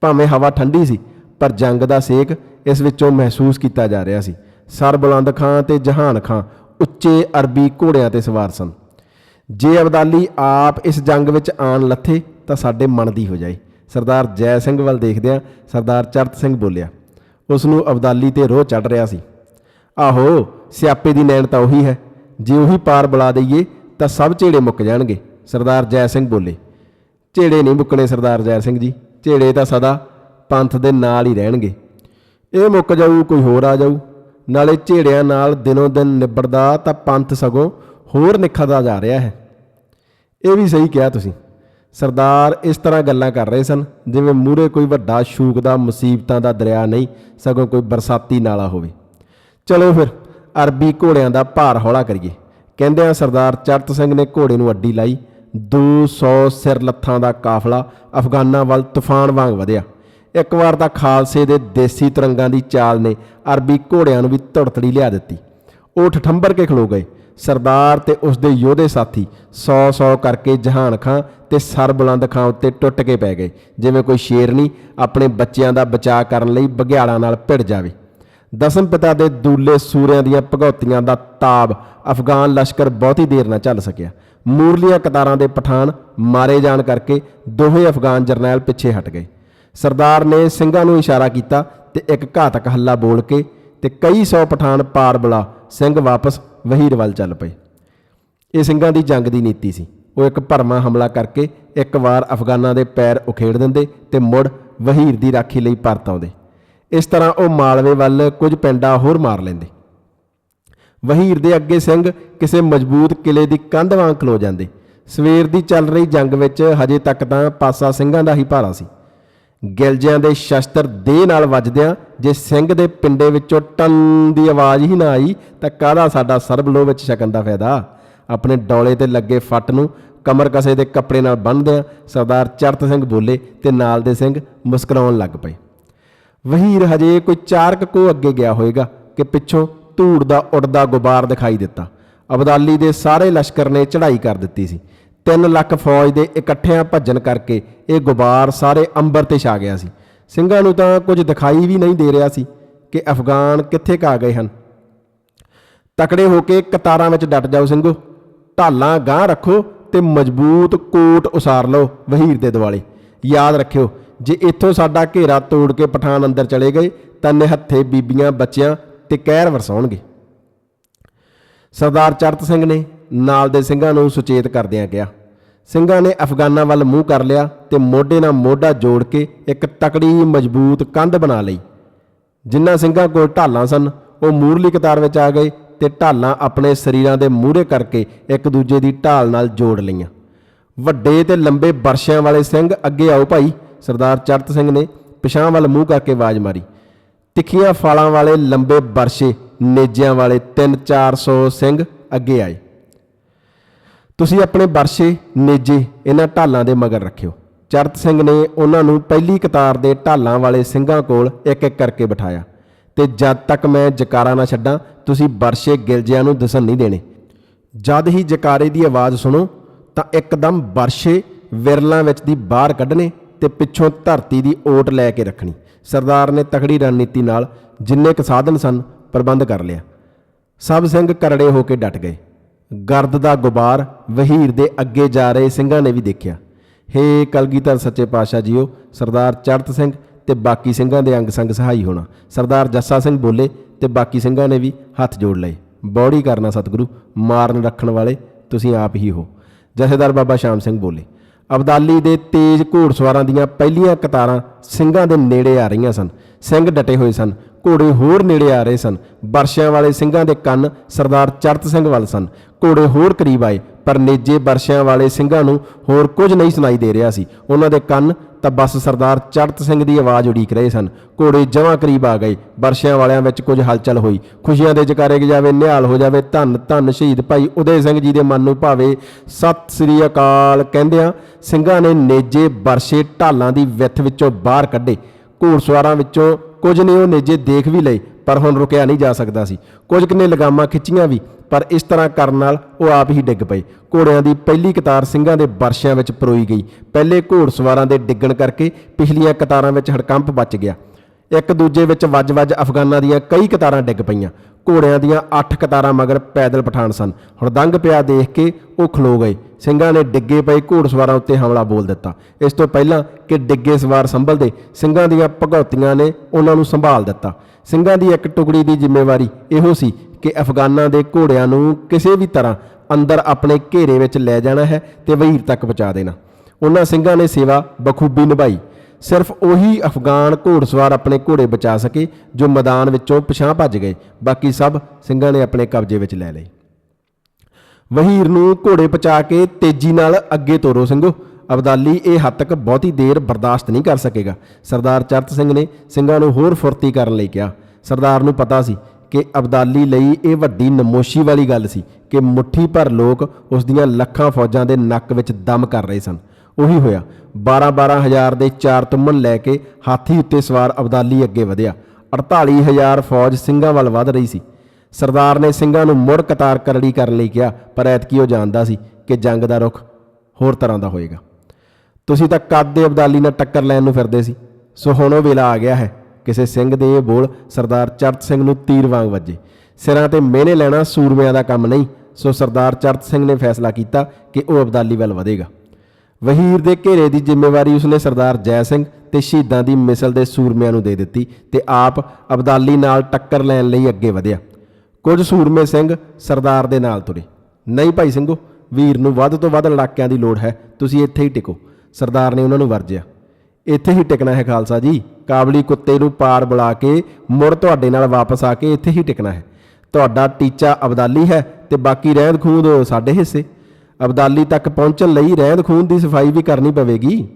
[SPEAKER 1] ਭਾਵੇਂ ਹਵਾ ਠੰਡੀ ਸੀ, ਪਰ ਜੰਗ ਦਾ ਸੇਕ ਇਸ ਵਿੱਚੋਂ ਮਹਿਸੂਸ ਕੀਤਾ ਜਾ ਰਿਹਾ ਸੀ। ਸਰ ਬੁਲੰਦ ਖਾਂ ਤੇ ਜਹਾਨ ਖਾਂ ਉੱਚੇ ਅਰਬੀ ਘੋੜਿਆਂ ਤੇ ਸਵਾਰ ਸਨ। ਜੇ ਅਬਦਾਲੀ ਆਪ ਇਸ ਜੰਗ ਵਿੱਚ ਆਣ ਲੱਥੇ, ਤਾਂ ਸਾਡੇ ਮਨ ਦੀ ਹੋ ਜਾਏ। ਸਰਦਾਰ ਜੈ ਸਿੰਘ ਵੱਲ ਦੇਖਦਿਆਂ ਸਰਦਾਰ ਚਰਤ ਸਿੰਘ ਬੋਲਿਆ ਉਸ ਨੂੰ ਅਬਦਾਲੀ ਤੇ ਰੋਹ ਚੜ ਰਿਹਾ ਸੀ। ਆਹੋ, ਸਿਆਪੇ ਦੀ ਨੈਣ ਤਾਂ ਉਹੀ ਹੈ। ਜੇ ਉਹੀ ਪਾਰ ਬੁਲਾ ਦਈਏ, ਤਾਂ ਸਭ ਝੇੜੇ ਮੁੱਕ ਜਾਣਗੇ। ਸਰਦਾਰ ਜੈ ਸਿੰਘ ਬੋਲੇ। ਝੇੜੇ ਨਹੀਂ ਮੁੱਕਣੇ ਸਰਦਾਰ ਜੈ ਸਿੰਘ ਜੀ। ਝੇੜੇ ਤਾਂ ਸਦਾ ਪੰਥ ਦੇ ਨਾਲ ਹੀ ਰਹਿਣਗੇ। ਇਹ ਮੁੱਕ ਜਾਊ, ਕੋਈ ਹੋਰ ਆ ਜਾਊ। ਨਾਲੇ ਝੇੜਿਆਂ ਨਾਲ ਦਿਨੋਂ ਦਿਨ ਨਿਬੜਦਾ ਤਾਂ ਪੰਥ ਸਗੋਂ ਹੋਰ ਨਿਖਰਦਾ ਜਾ ਰਿਹਾ ਹੈ। ਇਹ ਵੀ ਸਹੀ ਕਿਹਾ ਤੁਸੀਂ। ਸਰਦਾਰ ਇਸ ਤਰ੍ਹਾਂ ਗੱਲਾਂ ਕਰ ਰਹੇ ਸਨ, ਜਿਵੇਂ ਮੂਰੇ ਕੋਈ ਵੱਡਾ ਸ਼ੂਕ ਦਾ ਮੁਸੀਬਤਾਂ ਦਾ ਦਰਿਆ ਨਹੀਂ, ਸਗੋਂ ਕੋਈ ਬਰਸਾਤੀ ਨਾਲਾ ਹੋਵੇ। ਚਲੋ ਫਿਰ। ਅਰਬੀ ਘੋੜਿਆਂ ਦਾ ਭਾਰ ਹੌਲਾ ਕਰੀਏ। ਕਹਿੰਦਿਆਂ ਸਰਦਾਰ ਚਰਤ ਸਿੰਘ ਨੇ ਘੋੜੇ ਨੂੰ ਅੱਡੀ ਲਾਈ। 200 ਸਿਰ ਲੱਥਾਂ ਦਾ ਕਾਫਲਾ ਅਫਗਾਨਾਂ ਵੱਲ ਤੂਫਾਨ ਵਾਂਗ ਵਧਿਆ। ਇੱਕ ਵਾਰ ਤਾਂ ਖਾਲਸੇ ਦੇ ਦੇਸੀ ਤਰੰਗਾਂ ਦੀ ਚਾਲ ਨੇ ਅਰਬੀ ਘੋੜਿਆਂ ਨੂੰ ਵੀ ਧੜਤੜੀ ਲਿਆ ਦਿੱਤੀ। ਉਹ ਠਠੰਬਰ ਕੇ ਖਲੋ ਗਏ। ਸਰਦਾਰ ਤੇ ਉਸ ਦੇ ਯੋਧੇ ਸਾਥੀ 100-100 ਕਰਕੇ ਜਹਾਨ ਖਾਂ ਤੇ ਸਰ ਬੁਲੰਦ ਖਾਂ ਉੱਤੇ ਟੁੱਟ ਕੇ ਪੈ ਗਏ। ਜਿਵੇਂ ਕੋਈ ਸ਼ੇਰਨੀ ਆਪਣੇ ਬੱਚਿਆਂ ਦਾ ਬਚਾਅ ਕਰਨ ਲਈ ਬਘਿਆੜਾਂ ਨਾਲ ਭਿੜ ਜਾਵੇ। ਦਸਮ ਪਿਤਾ ਦੇ ਦੂਲੇ ਸੂਰਿਆਂ ਦੀਆਂ ਭਗੌਤੀਆਂ ਦਾ ਤਾਬ ਅਫਗਾਨ ਲਸ਼ਕਰ ਬਹੁਤੀ ਦੇਰ ਨਾ ਚੱਲ ਸਕਿਆ। ਮੂਰਲੀਆਂ ਕਤਾਰਾਂ ਦੇ ਪਠਾਨ ਮਾਰੇ ਜਾਣ ਕਰਕੇ ਦੋਹੇ ਅਫਗਾਨ ਜਰਨੈਲ ਪਿੱਛੇ ਹਟ ਗਏ। ਸਰਦਾਰ ਨੇ ਸਿੰਘਾਂ ਨੂੰ ਇਸ਼ਾਰਾ ਕੀਤਾ ਤੇ ਇੱਕ ਘਾਤਕ ਹੱਲਾ ਬੋਲ ਕੇ ਤੇ ਕਈ ਸੌ ਪਠਾਨ ਪਾਰ ਬੁਲਾ ਸਿੰਘ ਵਾਪਸ ਵਹੀਰ ਵੱਲ ਚੱਲ ਪਏ। ਇਹ ਸਿੰਘਾਂ ਦੀ ਜੰਗ ਦੀ ਨੀਤੀ ਸੀ। ਉਹ ਇੱਕ ਭਰਮਾ ਹਮਲਾ ਕਰਕੇ ਇੱਕ ਵਾਰ ਅਫਗਾਨਾਂ ਦੇ ਪੈਰ ਉਖੇੜ ਦਿੰਦੇ ਤੇ ਮੁੜ ਵਹੀਰ ਦੀ ਰਾਖੀ ਲਈ ਪਰਤ ਆਉਂਦੇ। ਇਸ ਤਰ੍ਹਾਂ ਉਹ ਮਾਲਵੇ ਵੱਲ ਕੁਝ ਪਿੰਡਾਂ ਹੋਰ ਮਾਰ ਲੈਂਦੇ। ਵਹੀਰ ਦੇ ਅੱਗੇ ਸਿੰਘ ਕਿਸੇ ਮਜ਼ਬੂਤ ਕਿਲੇ ਦੀ ਕੰਧ ਵਾਂਗ ਖਲੋ ਜਾਂਦੇ। ਸਵੇਰ ਦੀ ਚੱਲ ਰਹੀ ਜੰਗ ਵਿੱਚ ਹਜੇ ਤੱਕ ਤਾਂ ਪਾਸਾ ਸਿੰਘਾਂ ਦਾ ਹੀ ਭਾਰਾ ਸੀ। ਗਿਲਜਿਆਂ ਦੇ ਸ਼ਸਤਰ ਦੇਹ ਨਾਲ ਵੱਜਦਿਆਂ ਜੇ ਸਿੰਘ ਦੇ ਪਿੰਡੇ ਵਿੱਚੋਂ ਟਨ ਦੀ ਆਵਾਜ਼ ਹੀ ਨਾ ਆਈ ਤਾਂ ਕਾਹਦਾ ਸਾਡਾ ਸਰਬਲੋ ਵਿੱਚ ਛਕਣ ਦਾ ਫਾਇਦਾ? ਆਪਣੇ ਡੌਲੇ ਤੇ ਲੱਗੇ ਫੱਟ ਨੂੰ ਕਮਰ ਕਸੇ ਦੇ ਕੱਪੜੇ ਨਾਲ ਬੰਨ੍ਹਦਿਆਂ ਸਰਦਾਰ ਚਰਤ ਸਿੰਘ ਬੋਲੇ ਤੇ ਨਾਲ ਦੇ ਸਿੰਘ ਮੁਸਕਰਾਉਣ ਲੱਗ ਪਏ। ਵਹੀਰ ਹਜੇ ਕੋਈ ਚਾਰਕ ਕੋ ਅੱਗੇ ਗਿਆ ਹੋਵੇਗਾ ਕਿ ਪਿੱਛੋਂ ਧੂੜ ਦਾ ਉੱਡਦਾ ਗੁਬਾਰ ਦਿਖਾਈ ਦਿੱਤਾ। ਅਬਦਾਲੀ ਦੇ ਸਾਰੇ ਲਸ਼ਕਰ ਨੇ ਚੜ੍ਹਾਈ ਕਰ ਦਿੱਤੀ ਸੀ। 3 ਲੱਖ ਫੌਜ ਦੇ ਇਕੱਠਿਆਂ ਭੱਜਣ ਕਰਕੇ ਇਹ ਗੁਬਾਰ ਸਾਰੇ ਅੰਬਰ ਤੇ ਛਾ ਗਿਆ ਸੀ। ਸਿੰਘਾਂ ਨੂੰ ਤਾਂ ਕੁਝ ਦਿਖਾਈ ਵੀ ਨਹੀਂ ਦੇ ਰਿਹਾ ਸੀ ਕਿ ਅਫਗਾਨ ਕਿੱਥੇ ਕਾ ਗਏ ਹਨ। ਤਕੜੇ ਹੋ ਕੇ ਕਤਾਰਾਂ ਵਿੱਚ ਡਟ ਜਾਓ ਸਿੰਘੋ। ਢਾਲਾਂ ਗਾਂ ਰੱਖੋ ਤੇ ਮਜ਼ਬੂਤ ਕੋਟ ਉਸਾਰ ਲਓ ਵਹੀਰ ਦੇ ਦਿਵਾਲੇ। ਯਾਦ ਰੱਖਿਓ ਜੇ ਇੱਥੋਂ ਸਾਡਾ ਘੇਰਾ ਤੋੜ ਕੇ ਪਠਾਨ ਅੰਦਰ ਚਲੇ ਗਏ, ਤਾਂ ਨਿਹੱਥੇ ਬੀਬੀਆਂ, ਬੱਚਿਆਂ ਤੇ ਕਹਿਰ ਵਰਸਾਉਣਗੇ। ਸਰਦਾਰ ਚਰਤ ਸਿੰਘ ਨੇ ਨਾਲ ਦੇ ਸਿੰਘਾਂ ਨੂੰ ਸੁਚੇਤ ਕਰਦਿਆਂ ਕਿਹਾ, ਸਿੰਘਾਂ ਨੇ ਅਫਗਾਨਾਂ ਵੱਲ ਮੂੰਹ ਕਰ ਲਿਆ ਤੇ ਮੋਢੇ ਨਾਲ ਮੋਢਾ ਜੋੜ ਕੇ ਇੱਕ ਤਕੜੀ ਮਜ਼ਬੂਤ ਕੰਧ ਬਣਾ ਲਈ। ਜਿਨ੍ਹਾਂ ਸਿੰਘਾਂ ਕੋਲ ਢਾਲਾਂ ਸਨ, ਉਹ ਮੂਰਲੀ ਕਤਾਰ ਵਿੱਚ ਆ ਗਏ ਤੇ ਢਾਲਾਂ ਆਪਣੇ ਸਰੀਰਾਂ ਦੇ ਮੂਹਰੇ ਕਰਕੇ ਇੱਕ ਦੂਜੇ ਦੀ ਢਾਲ ਨਾਲ ਜੋੜ ਲਈਆਂ। ਵੱਡੇ ਤੇ ਲੰਬੇ ਬਰਸ਼ਿਆਂ ਵਾਲੇ ਸਿੰਘ ਅੱਗੇ ਆਓ ਭਾਈ। ਸਰਦਾਰ ਚਰਤ ਸਿੰਘ ਨੇ ਪਿਛਾਂ ਵੱਲ ਮੂੰਹ ਕਰਕੇ ਆਵਾਜ਼ ਮਾਰੀ। ਤਿੱਖੀਆਂ ਫਾਲਾਂ ਵਾਲੇ ਲੰਬੇ ਬਰਸ਼ੇ, ਨੇਜਿਆਂ ਵਾਲੇ 3-400 ਸਿੰਘ ਅੱਗੇ ਆਏ। ਤੁਸੀਂ ਆਪਣੇ ਬਰਸ਼ੇ, ਨੇਜੇ ਇਹਨਾਂ ਢਾਲਾਂ ਦੇ ਮਗਰ ਰੱਖਿਓ। ਚਰਤ ਸਿੰਘ ਨੇ ਉਹਨਾਂ ਨੂੰ ਪਹਿਲੀ ਕਤਾਰ ਦੇ ਢਾਲਾਂ ਵਾਲੇ ਸਿੰਘਾਂ ਕੋਲ ਇੱਕ ਇੱਕ ਕਰਕੇ ਬਿਠਾਇਆ ਤੇ ਜਦ ਤੱਕ ਮੈਂ ਜਕਾਰਾ ਨਾ ਛੱਡਾਂ, ਤੁਸੀਂ ਬਰਸ਼ੇ ਗਿਲਜਿਆਂ ਨੂੰ ਦਿਸਣ ਨਹੀਂ ਦੇਣੇ। ਜਦ ਹੀ ਜਕਾਰੇ ਦੀ ਆਵਾਜ਼ ਸੁਣੋ, ਤਾਂ ਇੱਕਦਮ ਬਰਸ਼ੇ ਵਿਰਲਾਂ ਵਿੱਚ ਦੀ ਬਾਹਰ ਕੱਢਣੇ ਤੇ ਪਿੱਛੋਂ ਧਰਤੀ ਦੀ ਓਟ ਲੈ ਕੇ ਰੱਖਣੀ। ਸਰਦਾਰ ਨੇ ਤਕੜੀ ਰਣਨੀਤੀ ਨਾਲ ਜਿੰਨੇ ਕੁ ਸਾਧਨ ਸਨ, ਪ੍ਰਬੰਧ ਕਰ ਲਿਆ। ਸਭ ਸਿੰਘ ਕਰੜੇ ਹੋ ਕੇ ਡਟ ਗਏ। ਗਰਦ ਦਾ ਗੁਬਾਰ ਵਹੀਰ ਦੇ ਅੱਗੇ ਜਾ ਰਹੇ ਸਿੰਘਾਂ ਨੇ ਵੀ ਦੇਖਿਆ। ਹੇ ਕਲਗੀਧਰ ਸੱਚੇ ਪਾਤਸ਼ਾਹ ਜੀਓ, ਸਰਦਾਰ ਚੜਤ ਸਿੰਘ ਤੇ ਬਾਕੀ ਸਿੰਘਾਂ ਦੇ ਅੰਗ ਸੰਗ ਸਹਾਈ ਹੋਣਾ। ਸਰਦਾਰ ਜੱਸਾ ਸਿੰਘ ਬੋਲੇ ਤੇ ਬਾਕੀ ਸਿੰਘਾਂ ਨੇ ਵੀ ਹੱਥ ਜੋੜ ਲਏ। ਬੌੜੀ ਕਰਨਾ ਸਤਿਗੁਰੂ, ਮਾਰਨ ਰੱਖਣ ਵਾਲੇ ਤੁਸੀਂ ਆਪ ਹੀ ਹੋ। ਜਥੇਦਾਰ ਬਾਬਾ ਸ਼ਾਮ ਸਿੰਘ ਬੋਲੇ ਅਬਦਾਲੀ ਦੇ ਤੇਜ਼ ਘੋੜਸਵਾਰਾਂ ਦੀਆਂ ਪਹਿਲੀਆਂ ਕਤਾਰਾਂ ਸਿੰਘਾਂ ਦੇ ਨੇੜੇ ਆ ਰਹੀਆਂ ਸਨ। ਸਿੰਘ ਡਟੇ ਹੋਏ ਸਨ, ਘੋੜੇ ਹੋਰ ਨੇੜੇ ਆ ਰਹੇ ਸਨ। ਬਰਸ਼ਿਆਂ ਵਾਲੇ ਸਿੰਘਾਂ ਦੇ ਕੰਨ ਸਰਦਾਰ ਚਰਤ ਸਿੰਘ ਵੱਲ ਸਨ। ਘੋੜੇ ਹੋਰ ਕਰੀਬ ਆਏ, ਪਰ ਨੇਜੇ ਬਰਸ਼ਿਆਂ ਵਾਲੇ ਸਿੰਘਾਂ ਨੂੰ ਹੋਰ ਕੁਝ ਨਹੀਂ ਸੁਣਾਈ ਦੇ ਰਿਹਾ ਸੀ। ਉਹਨਾਂ ਦੇ ਕੰਨ ਤਾਂ ਬੱਸ ਸਰਦਾਰ ਚੜਤ ਸਿੰਘ ਦੀ ਆਵਾਜ਼ ਉਡੀਕ ਰਹੇ ਸਨ। ਘੋੜੇ ਜਮਾਂ ਕਰੀਬ ਆ ਗਏ। ਬਰਸ਼ਿਆਂ ਵਾਲਿਆਂ ਵਿੱਚ ਕੁਝ ਹਲਚਲ ਹੋਈ। ਖੁਸ਼ੀਆਂ ਦੇ ਜਕਾਰੇ ਜਾਵੇ, ਨਿਹਾਲ ਹੋ ਜਾਵੇ, ਧੰਨ ਧੰਨ ਸ਼ਹੀਦ ਭਾਈ ਉਦੇ ਸਿੰਘ ਜੀ ਦੇ ਮਨ ਨੂੰ ਭਾਵੇ। ਸਤਿ ਸ੍ਰੀ ਅਕਾਲ ਕਹਿੰਦਿਆਂ ਸਿੰਘਾਂ ਨੇ ਨੇਜੇ ਬਰਸ਼ੇ ਢਾਲਾਂ ਦੀ ਵਿੱਥ ਵਿੱਚੋਂ ਬਾਹਰ ਕੱਢੇ। ਘੋੜਸਵਾਰਾਂ ਵਿੱਚੋਂ ਕੁਝ ਨੇ ਉਹ ਨੇਜੇ ਦੇਖ ਵੀ ਲਏ, ਪਰ ਹੁਣ ਰੁਕਿਆ ਨਹੀਂ ਜਾ ਸਕਦਾ ਸੀ। ਕੁਝ ਕਿਨੇ ਲਗਾਮਾਂ ਖਿੱਚੀਆਂ ਵੀ। ਪਰ ਇਸ ਤਰ੍ਹਾਂ ਕਰਨ ਨਾਲ ਉਹ ਆਪ ਹੀ ਡਿੱਗ ਪਏ ਘੋੜਿਆਂ ਦੀ ਪਹਿਲੀ ਕਤਾਰ ਸਿੰਘਾਂ ਦੇ ਬਰਸ਼ਿਆਂ ਵਿੱਚ ਪਰੋਈ ਗਈ। ਪਹਿਲੇ ਘੋੜਸਵਾਰਾਂ ਦੇ ਡਿੱਗਣ ਕਰਕੇ ਪਿਛਲੀਆਂ ਕਤਾਰਾਂ ਵਿੱਚ ਹੜਕੰਪ ਬਚ ਗਿਆ। ਇੱਕ ਦੂਜੇ ਵਿੱਚ ਵੱਜ-ਵੱਜ ਅਫਗਾਨਾਂ ਦੀਆਂ ਕਈ ਕਤਾਰਾਂ ਡਿੱਗ ਪਈਆਂ। ਘੋੜਿਆਂ ਦੀਆਂ 8 ਕਤਾਰਾਂ ਮਗਰ ਪੈਦਲ ਪਠਾਨ ਸਨ। ਹੁਣ ਦੰਗ ਪਿਆ ਦੇਖ ਕੇ ਉਹ ਖਲੋ ਗਏ। ਸਿੰਘਾਂ ਨੇ ਡਿੱਗੇ ਪਏ ਘੋੜਸਵਾਰਾਂ ਉੱਤੇ ਹਮਲਾ ਬੋਲ ਦਿੱਤਾ। ਇਸ ਤੋਂ ਪਹਿਲਾਂ ਕਿ ਡਿੱਗੇ ਸਵਾਰ ਸੰਭਲਦੇ ਸਿੰਘਾਂ ਦੀਆਂ ਭਗੌਤੀਆਂ ਨੇ ਉਹਨਾਂ ਨੂੰ ਸੰਭਾਲ ਦਿੱਤਾ। ਸਿੰਘਾਂ ਦੀ ਇੱਕ ਟੁਕੜੀ ਦੀ ਜ਼ਿੰਮੇਵਾਰੀ ਇਹੋ ਸੀ ਕਿ ਅਫਗਾਨਾਂ ਦੇ ਘੋੜਿਆਂ ਨੂੰ ਕਿਸੇ ਵੀ ਤਰ੍ਹਾਂ ਅੰਦਰ ਆਪਣੇ ਘੇਰੇ ਵਿੱਚ ਲੈ ਜਾਣਾ ਹੈ ਤੇ ਵਹੀਰ ਤੱਕ ਪਹੁੰਚਾ ਦੇਣਾ। ਉਹਨਾਂ ਸਿੰਘਾਂ ਨੇ ਸੇਵਾ ਬਖੂਬੀ ਨਿਭਾਈ। ਸਿਰਫ ਉਹੀ ਅਫਗਾਨ ਘੋੜਸਵਾਰ ਆਪਣੇ ਘੋੜੇ ਬਚਾ ਸਕੇ ਜੋ ਮੈਦਾਨ ਵਿੱਚੋਂ ਪਿਛਾਂ ਭੱਜ ਗਏ। ਬਾਕੀ ਸਭ ਸਿੰਘਾਂ ਨੇ ਆਪਣੇ ਕਬਜ਼ੇ ਵਿੱਚ ਲੈ ਲਏ। ਵਹੀਰ ਨੂੰ ਘੋੜੇ ਪਚਾ ਕੇ ਤੇਜ਼ੀ ਨਾਲ ਅੱਗੇ ਤੋਰੋ ਸਿੰਘੋ। ਅਬਦਾਲੀ ਇਹ ਹੱਦ ਤੱਕ ਬਹੁਤੀ ਦੇਰ ਬਰਦਾਸ਼ਤ ਨਹੀਂ ਕਰ ਸਕੇਗਾ। ਸਰਦਾਰ ਚਰਤ ਸਿੰਘ ਨੇ ਸਿੰਘਾਂ ਨੂੰ ਹੋਰ ਫੁਰਤੀ ਕਰਨ ਲਈ ਕਿਹਾ। ਸਰਦਾਰ ਨੂੰ ਪਤਾ ਸੀ ਕਿ ਅਬਦਾਲੀ ਲਈ ਇਹ ਵੱਡੀ ਨਮੋਸ਼ੀ ਵਾਲੀ ਗੱਲ ਸੀ ਕਿ ਮੁੱਠੀ ਭਰ ਲੋਕ ਉਸ ਦੀਆਂ ਲੱਖਾਂ ਫੌਜਾਂ ਦੇ ਨੱਕ ਵਿੱਚ ਦਮ ਕਰ ਰਹੇ ਸਨ। ਉਹੀ ਹੋਇਆ 12-12 ਹਜ਼ਾਰ ਦੇ ਚਾਰ ਤੁਮਨ ਲੈ ਕੇ ਹਾਥੀ ਉੱਤੇ ਸਵਾਰ ਅਬਦਾਲੀ ਅੱਗੇ ਵਧਿਆ। 48000 ਫੌਜ ਸਿੰਘਾਂ ਵੱਲ ਵਧ ਰਹੀ ਸੀ। ਸਰਦਾਰ ਨੇ ਸਿੰਘਾਂ ਨੂੰ ਮੁੜ ਕਤਾਰ ਕਰੜੀ ਕਰਨ ਲਈ ਕਿਹਾ, ਪਰ ਐਤਕੀ ਉਹ ਜਾਣਦਾ ਸੀ ਕਿ ਜੰਗ ਦਾ ਰੁਖ ਹੋਰ ਤਰ੍ਹਾਂ ਦਾ ਹੋਏਗਾ। ਤੁਸੀਂ ਤਾਂ ਕੱਦ ਦੇ ਅਬਦਾਲੀ ਨਾਲ ਟੱਕਰ ਲੈਣ ਨੂੰ ਫਿਰਦੇ ਸੀ। ਸੋ ਹੁਣ ਉਹ ਵੇਲਾ ਆ ਗਿਆ ਹੈ। ਕਿਸੇ ਸਿੰਘ ਦੇ ਇਹ ਬੋਲ ਸਰਦਾਰ ਚਰਤ ਸਿੰਘ ਨੂੰ ਤੀਰ ਵਾਂਗ ਵੱਜੇ। ਸਿਰਾਂ ਤੇ ਮਿਹਨੇ ਲੈਣਾ ਸੂਰਮਿਆਂ ਦਾ ਕੰਮ ਨਹੀਂ, ਸੋ ਸਰਦਾਰ ਚਰਤ ਸਿੰਘ ਨੇ ਫੈਸਲਾ ਕੀਤਾ ਕਿ ਉਹ ਅਬਦਾਲੀ ਵੱਲ ਵਧੇਗਾ। ਵਹੀਰ ਦੇ ਘੇਰੇ ਦੀ ਜ਼ਿੰਮੇਵਾਰੀ ਉਸਨੇ ਸਰਦਾਰ ਜੈ ਸਿੰਘ ਤੇ ਸ਼ਹੀਦਾਂ ਦੀ ਮਿਸਲ ਦੇ ਸੂਰਮਿਆਂ ਨੂੰ ਦੇ ਦਿੱਤੀ ਤੇ ਆਪ ਅਬਦਾਲੀ ਨਾਲ ਟੱਕਰ ਲੈਣ ਲਈ ਅੱਗੇ ਵਧਿਆ। ਕੁਝ ਸੂਰਮੇ ਸਿੰਘ ਸਰਦਾਰ ਦੇ ਨਾਲ ਤੁਰੇ। ਨਹੀਂ ਭਾਈ ਸਿੰਘੋ, ਵੀਰ ਨੂੰ ਵੱਧ ਤੋਂ ਵੱਧ ਲੜਾਕਿਆਂ ਦੀ ਲੋੜ ਹੈ, ਤੁਸੀਂ ਇੱਥੇ ਹੀ ਟਿਕੋ। ਸਰਦਾਰ ਨੇ ਉਹਨਾਂ ਨੂੰ ਵਰਜਿਆ। ਇੱਥੇ ਹੀ ਟਿਕਣਾ ਹੈ ਖਾਲਸਾ ਜੀ। ਕਾਬਲੀ ਕੁੱਤੇ ਨੂੰ ਪਾਰ ਬੁਲਾ ਕੇ ਮੁੜ ਤੁਹਾਡੇ ਨਾਲ ਵਾਪਸ ਆ ਕੇ ਇੱਥੇ ਹੀ ਟਿਕਣਾ ਹੈ। ਤੁਹਾਡਾ ਟੀਚਾ ਅਬਦਾਲੀ ਹੈ ਤੇ ਬਾਕੀ ਰਹਿੰਦ ਖੂੰਦ ਸਾਡੇ ਹਿੱਸੇ। ਅਬਦਾਲੀ ਤੱਕ ਪਹੁੰਚਣ ਲਈ ਰਹਿੰਦ ਖੂੰਦ ਦੀ ਸਫ਼ਾਈ ਵੀ ਕਰਨੀ ਪਵੇਗੀ।